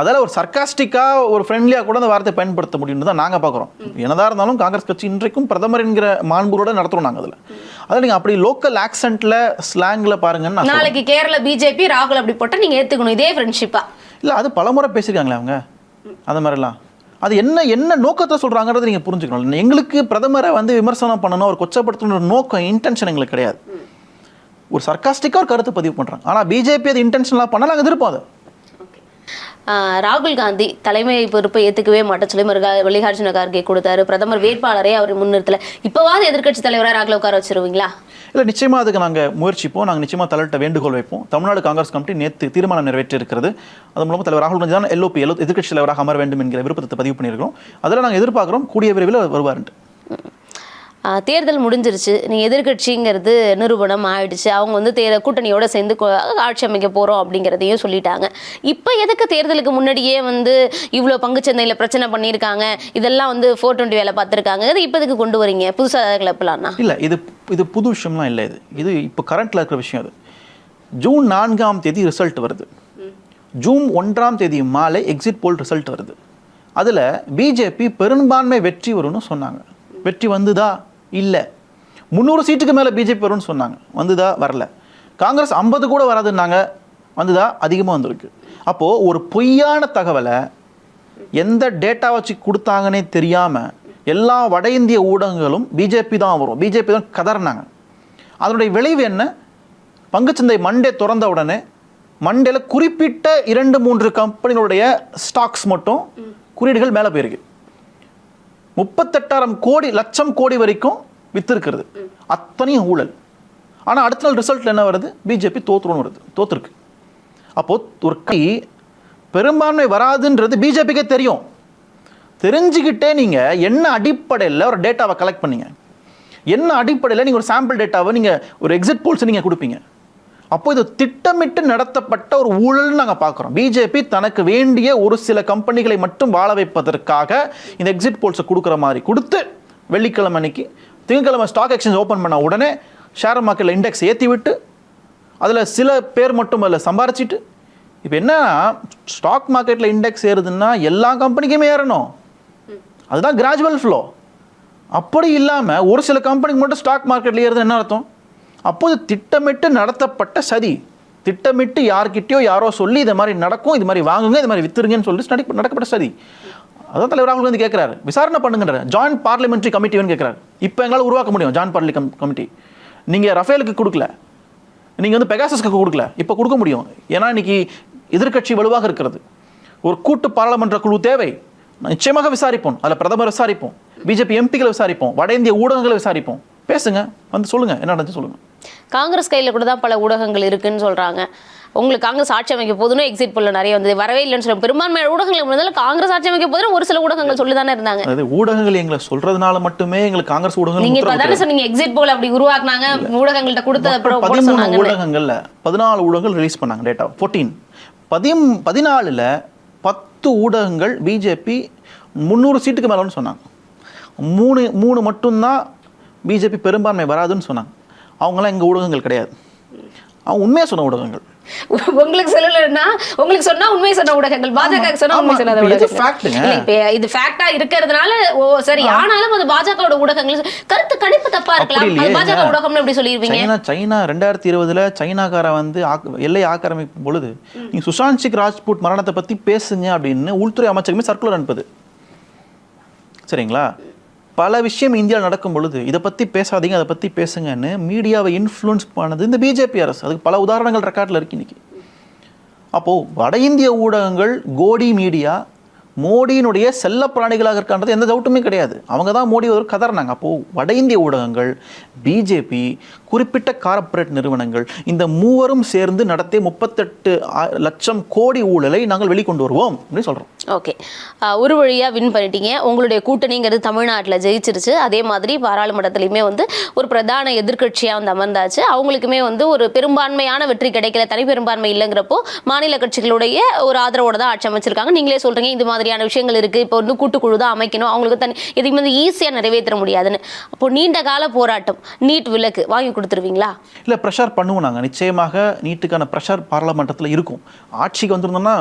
அதால ஒரு சர்க்காஸ்டிக்கா ஒரு ஃப்ரெண்ட்லியா கூட அந்த வார்த்தையை பயன்படுத்த முடியும்னு தான் நாங்க பார்க்குறோம் என்னதான் இருந்தாலும் காங்கிரஸ் கட்சி இன்றைக்கும் பிரதமர் என்கிற மாண்புகளோட நடத்துறோம் நாங்க அதுல. அதில் நீங்க அப்படி லோக்கல் ஆக்சென்ட்ல ஸ்லாங்ல பாருங்கன்னு. நாளைக்கு கேரள பிஜேபி ராகுல் அப்படி போட்டா நீங்க ஏத்துக்கணும். இதே ஃப்ரெண்ட்ஷிப்பா இல்ல அது பலமுறை பேசியிருக்காங்களே அவங்க. அந்த மாதிரிலாம். அது என்ன என்ன நோக்கத்தை சொல்றாங்கன்றதை நீங்க புரிஞ்சுக்கணும். எங்களுக்கு பிரதமரை வந்து விமர்சனம் பண்ணணும் ஒரு கொச்சப்படுத்தணும் நோக்கம் இன்டென்ஷன் எங்களுக்கு கிடையாது. ஒரு சர்க்காஸ்டிக்காக ஒரு கருத்து பதிவு பண்றாங்க. ஆனா பிஜேபி அது இன்டென்ஷனலாக பண்ணால் நாங்கள் எதிர்ப்போம் அதை. ராகுல் காந்தி தலைமை பொறுப்பை ஏத்துக்கவே மாட்டேன் சொல்லி மருகா மல்லிகார்ஜுன கார்கே கொடுத்தாரு. பிரதமர் வேட்பாளரே அவர் முன்னிறுத்தல. இப்பவாவது எதிர்க்கட்சி தலைவரா ராகுல உட்கார வச்சிருவீங்களா? இல்லை நிச்சயமா அதுக்கு நாங்க முயற்சிப்போம். நாங்க நிச்சயமா தலையிட்ட வேண்டுகோள் வைப்போம். தமிழ்நாடு காங்கிரஸ் கமிட்டி நேற்று தீர்மானம் நிறைவேற்றி இருக்கிறது அது மூலமா தலைவர் ராகுல் காந்தி தான் எல்ஓபி எல்லோ எதிர்க்கட்சி தலைவராக அமர வேண்டும் என்கிற விருப்பத்தை பதிவு பண்ணியிருக்கிறோம். அதில் நாங்க எதிர்பார்க்குறோம். கூடிய விரைவில் வருவாருன்ட்டு. தேர்தல் முடிஞ்சிருச்சு. நீ எதிர்க்கட்சிங்கிறது நிரூபணம் ஆயிடுச்சு. அவங்க வந்து தே கூட்டணியோட சேர்ந்து கொ- ஆட்சி அமைக்க போகிறோம் அப்படிங்கிறதையும் சொல்லிட்டாங்க. இப்போ எதுக்கு தேர்தலுக்கு முன்னாடியே வந்து இவ்வளோ பங்குச்சந்தையில் பிரச்சனை பண்ணியிருக்காங்க? இதெல்லாம் வந்து ஃபோர் டுவெண்ட்டி வேலை பார்த்துருக்காங்க இது இப்போ எதுக்கு கொண்டு வரீங்க? புதுசாக கிளப்பலாம்னா இல்லை இது இது புது விஷயம்லாம் இல்லை இது. இது இப்போ கரண்ட்டில் இருக்கிற விஷயம் அது. ஜூன் நான்காம் தேதி ரிசல்ட் வருது. ஜூன் ஒன்றாம் தேதி மாலை எக்ஸிட் போல் ரிசல்ட் வருது. அதில் பிஜேபி பெரும்பான்மை வெற்றி வரும்னு சொன்னாங்க. வெற்றி வந்துதா? இல்லை. முந்நூறு சீட்டுக்கு மேல பிஜேபி வரும்னு சொன்னாங்க. வந்துதா? வரல. காங்கிரஸ் ஐம்பது கூட வராதுன்னாங்க. வந்துதா? அதிகமா வந்திருக்கு. அப்போ ஒரு பொய்யான தகவலை எந்த டேட்டா வச்சு கொடுத்தாங்கன்னே தெரியாம எல்லா வட இந்திய ஊடகங்களும் பிஜேபி தான் வரும். பிஜேபி தான் கதறினாங்க. அதனுடைய விளைவு என்ன? பங்குச்சந்தை மண்டே திறந்த உடனே மண்டேல குறிப்பிட்ட இரண்டு மூன்று கம்பெனிகளுடைய ஸ்டாக்ஸ் மட்டும் குறியீடுகள் மேலே போயிருக்கு. முப்பத்தெட்டாயிரம் கோடி லட்சம் கோடி வரைக்கும் வித்திருக்கிறது. அத்தனையும் ஊழல். ஆனால் அடுத்த நாள் ரிசல்ட்டில் என்ன வருது? பிஜேபி தோற்றுன்னு வருது. தோத்துருக்கு. அப்போது ஒரு கை பெரும்பான்மை வராதுன்றது பிஜேபிக்கே தெரியும். தெரிஞ்சுக்கிட்டே நீங்கள் என்ன அடிப்படையில் ஒரு டேட்டாவை கலெக்ட் பண்ணீங்க? என்ன அடிப்படையில் நீங்கள் ஒரு சாம்பிள் டேட்டாவை நீங்கள் ஒரு எக்ஸிட் போல்ஸ் நீங்கள் கொடுப்பீங்க? அப்போ இது திட்டமிட்டு நடத்தப்பட்ட ஒரு ஊழல்னு நாங்கள் பார்க்குறோம். பிஜேபி தனக்கு வேண்டிய ஒரு சில கம்பெனிகளை மட்டும் வாழ வைப்பதற்காக இந்த எக்ஸிட் போல்ஸை கொடுக்குற மாதிரி கொடுத்து வெள்ளிக்கிழமை அன்னைக்கு திங்கக்கிழமை ஸ்டாக் எக்ஸ்சேஞ்ச் ஓப்பன் பண்ண உடனே ஷேர் மார்க்கெட்டில் இண்டெக்ஸ் ஏற்றி விட்டு அதில் சில பேர் மட்டும் அதில் சம்பாரிச்சிட்டு இப்போ என்ன ஸ்டாக் மார்க்கெட்டில் இண்டெக்ஸ் ஏறுதுன்னா எல்லா கம்பெனிக்குமே ஏறணும். அதுதான் கிராஜுவல் ஃப்ளோ அப்படி இல்லாமல் ஒரு சில கம்பெனிக்கு மட்டும் ஸ்டாக் மார்க்கெட்டில் ஏறுது என்ன அர்த்தம்? அப்போது திட்டமிட்டு நடத்தப்பட்ட சதி. திட்டமிட்டு யார்கிட்டயோ யாரோ சொல்லி இது மாதிரி நடக்கும் இது மாதிரி வாங்குங்க இது மாதிரி வித்துருங்கன்னு சொல்லிட்டு நடி- நடக்கப்பட்ட சதி. அதான் தலைவர் ராகுல் காந்தி கேட்குறாரு. விசாரணை பண்ணுங்கன்ற ஜாயின்ட் பார்லிமெண்ட்ரி கமிட்டின்னு கேட்குறாரு. இப்போ எங்களால் உருவாக்க முடியும் ஜாயின்ட் பார்லி கம் கமிட்டி நீங்கள் ரஃபேலுக்கு கொடுக்கல. நீங்கள் வந்து பெகாசஸ்க்கு கொடுக்கல. இப்போ கொடுக்க முடியும். ஏன்னா இன்னைக்கு எதிர்க்கட்சி வலுவாக இருக்கிறது. ஒரு கூட்டு பாராளுமன்ற குழு தேவை. நிச்சயமாக விசாரிப்போம். அதில் பிரதமர் விசாரிப்போம். பிஜேபி எம்பிகளை விசாரிப்போம். வட இந்திய ஊடகங்களை விசாரிப்போம். பேசுங்க. வந்து சொல்லுங்கள் என்ன நடந்துச்சு சொல்லுங்கள் காங்கிரஸ் கையில் கூட தான் பல ஊடகங்கள் இருக்குன்னு சொல்றாங்க. உங்களுக்கு காங்கிரஸ் ஆட்சி அமைக்க போதுன்னு எக்ஸிட் போல நிறைய வந்தது. வரவே இல்லைன்னு சொல்ல பெரும்பான்மை ஊடகங்கள் இருந்தாலும் காங்கிரஸ் ஆட்சி அமைக்க போதுன்னு ஒரு சில ஊடகங்கள் சொல்லி தானே இருந்தாங்க. அதாவது ஊடகங்கள் எங்களை சொல்றதுனால மட்டுமே எங்களுக்கு காங்கிரஸ் ஊடகங்கள் நீங்க இப்ப தானே. சொன்னீங்க எக்ஸிட் போல் அப்படி உருவாக்குனாங்க ஊடகங்கள்ட்ட போட பதிமூணு சொன்னாங்க ஊடகங்கள்ல பதினாலு ஊடகங்கள் ரிலீஸ் பண்ணாங்க டேட்டா ஃபோர்டீன் பதிம் பதினாலுல பத்து ஊடகங்கள் பிஜேபி முந்நூறு சீட்டுக்கு மேலன்னு சொன்னாங்க. மூணு மூணு மட்டும்தான் பிஜேபி பெரும்பான்மை வராதுன்னு சொன்னாங்க. அவங்களாம் எங்க ஊடகங்கள் கிடையாது. அவங்க உண்மையா சொன்ன ஊடகங்கள். உங்களுக்கு சொல்லலைன்னா உங்களுக்கு சொன்னா உண்மை சொன்ன ஊடகங்கள் பாஜக சொன்னா உண்மை எது ஊடகங்கள். இது ஃபேக்டா இருக்கிறதுனால ஓ சரி ஆனாலும் அது பாஜகவோட ஊடகங்கள். கருத்து கணிப்பு தப்பா இருக்கலாம். பாஜக ஊடகம்னு எப்படி சொல்லிருவீங்க? சைனா சைனா ரெண்டாயிரத்தி இருபதுல சைனாக்கார வந்து எல்லை ஆக்கிரமிக்கும் பொழுது நீங்க சுஷாந்த் சிங் ராஜ்பூட் மரணத்தை பத்தி பேசுங்க அப்படின்னு உள்துறை அமைச்சகமே சர்க்குலர் அனுப்புது. சரிங்களா? பல விஷயம் இந்தியாவில் நடக்கும் பொழுது இதை பற்றி பேசாதீங்க அதை பற்றி பேசுங்கன்னு மீடியாவை இன்ஃப்ளூன்ஸ் பண்ணது இந்த பிஜேபி அரசு. அதுக்கு பல உதாரணங்கள் ரெக்கார்டில் இருக்கு இன்றைக்கி அப்போது வட இந்திய ஊடகங்கள் கோடி மீடியா மோடியினுடைய செல்ல பிராணிகளாக இருக்கான்றது எந்த டவுட்டுமே கிடையாது. அவங்க தான் மோடி ஒரு கதறினாங்க. அப்போது வட இந்திய ஊடகங்கள் பிஜேபி குறிப்பிட்ட கார்ப்பரேட் நிறுவனங்கள் இந்த மூவரும் சேர்ந்து நடத்திய முப்பத்தெட்டு லட்சம் கோடி ஊழலை நாங்கள் வெளிக்கொண்டு வருவோம் அப்படின்னு சொல்கிறோம் ஓகே ஒரு வழியாக வின் பண்ணிட்டீங்க. உங்களுடைய கூட்டணிங்கிறது தமிழ்நாட்டில் ஜெயிச்சிருச்சு. அதே மாதிரி பாராளுமன்றத்துலேயுமே வந்து ஒரு பிரதான எதிர்க்கட்சியாக வந்து அமர்ந்தாச்சு. அவங்களுக்குமே வந்து ஒரு பெரும்பான்மையான வெற்றி கிடைக்கல தனி பெரும்பான்மை இல்லைங்கிறப்போ மாநில கட்சிகளுடைய ஒரு ஆதரவோட தான் ஆட்சி அமைச்சிருக்காங்க. நீங்களே சொல்கிறீங்க இது மாதிரியான விஷயங்கள் இருக்குது இப்போ வந்து கூட்டுக்குழு தான் அமைக்கணும். அவங்களுக்கு தனி எதையும் வந்து ஈஸியாக நிறைவேற்ற முடியாதுன்னு. அப்போ நீண்ட கால போராட்டம் நீட் விலக்கு வாங்கி கொடுத்துருவீங்களா? இல்லை ப்ரெஷர் பண்ணுவோம் நாங்கள் நிச்சயமாக நீட்டுக்கான ப்ரெஷர் பாராளுமன்றத்தில் இருக்கும். ஆட்சிக்கு வந்திருந்தோம்னா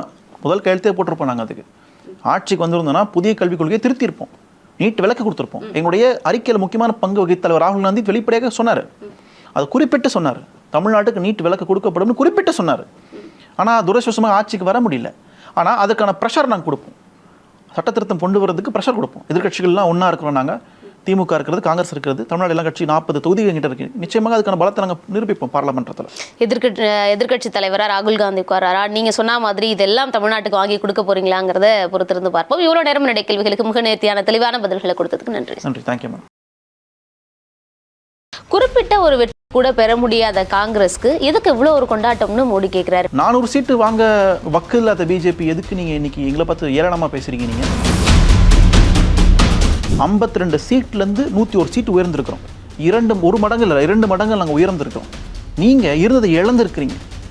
முதல் கையெழுத்தே போட்டிருப்போம் நாங்கள் அதுக்கு. ஆட்சிக்கு வந்திருந்தோம்னா புதிய கல்விக் கொள்கையை திருத்தியிருப்போம். நீட் விலக்கு கொடுத்துருப்போம். எங்களுடைய அறிக்கையில் முக்கியமான பங்கு வகித்த தலைவர் ராகுல் காந்தி வெளிப்படையாக சொன்னார். அது குறிப்பிட்டு சொன்னார். தமிழ்நாட்டுக்கு நீட் விலக்கு கொடுக்கப்படும்னு குறிப்பிட்டு சொன்னார். ஆனால் துரதிருஷ்டவசமாக ஆட்சிக்கு வர முடியல. ஆனால் அதுக்கான ப்ரெஷர் நாங்கள் கொடுப்போம். சட்ட திருத்தம் கொண்டு வரதுக்கு ப்ரெஷர் கொடுப்போம். எதிர்க்கட்சிகள்லாம் ஒன்றா இருக்கிறோம் நாங்கள் திமுக இருக்கிறது காங்கிரஸ் இருக்கிறது தமிழ்நாடு எல்லாம் கட்சி நாற்பது தொகுதிகள் கிட்ட இருக்கு. நிச்சயமாக அதுக்கான பலத்தை நாங்கள் நிரூபிப்போம் பாராளுமன்றத்தில். எதிர்கட்சி எதிர்க்கட்சி தலைவராக ராகுல் காந்தி உட்காராரா நீங்க சொன்ன மாதிரி இதெல்லாம் தமிழ்நாட்டுக்கு வாங்கி கொடுக்க போறீங்களாங்கிறத பொறுத்திருந்து பார்ப்போம். இவ்வளோ நேரம் நிறைய கேள்விகளுக்கு மிக நேர்த்தியான தெளிவான பதில்களை கொடுத்ததுக்கு நன்றி. நன்றி. தேங்க்யூ மேம் குறிப்பிட்ட ஒரு வெற்றி கூட பெற முடியாத காங்கிரஸ்க்கு எதுக்கு இவ்வளோ ஒரு கொண்டாட்டம்னு மோடி கேட்கிறாரு நானூறு சீட்டு வாங்க வக்கு இல்லாத பிஜேபி எதுக்கு நீங்கள் இன்னைக்கு எங்களை பார்த்து ஏளனமாக பேசுறீங்க நீங்கள் ஐம்பத்தி ரெண்டு சீட்லேருந்து நூற்றி ஒரு சீட்டு உயர்ந்திருக்கிறோம். இரண்டு ஒரு மடங்கு இல்லை இரண்டு மடங்கு நாங்கள் உயர்ந்திருக்கிறோம். நீங்கள் இருந்ததை இழந்திருக்கிறீங்க.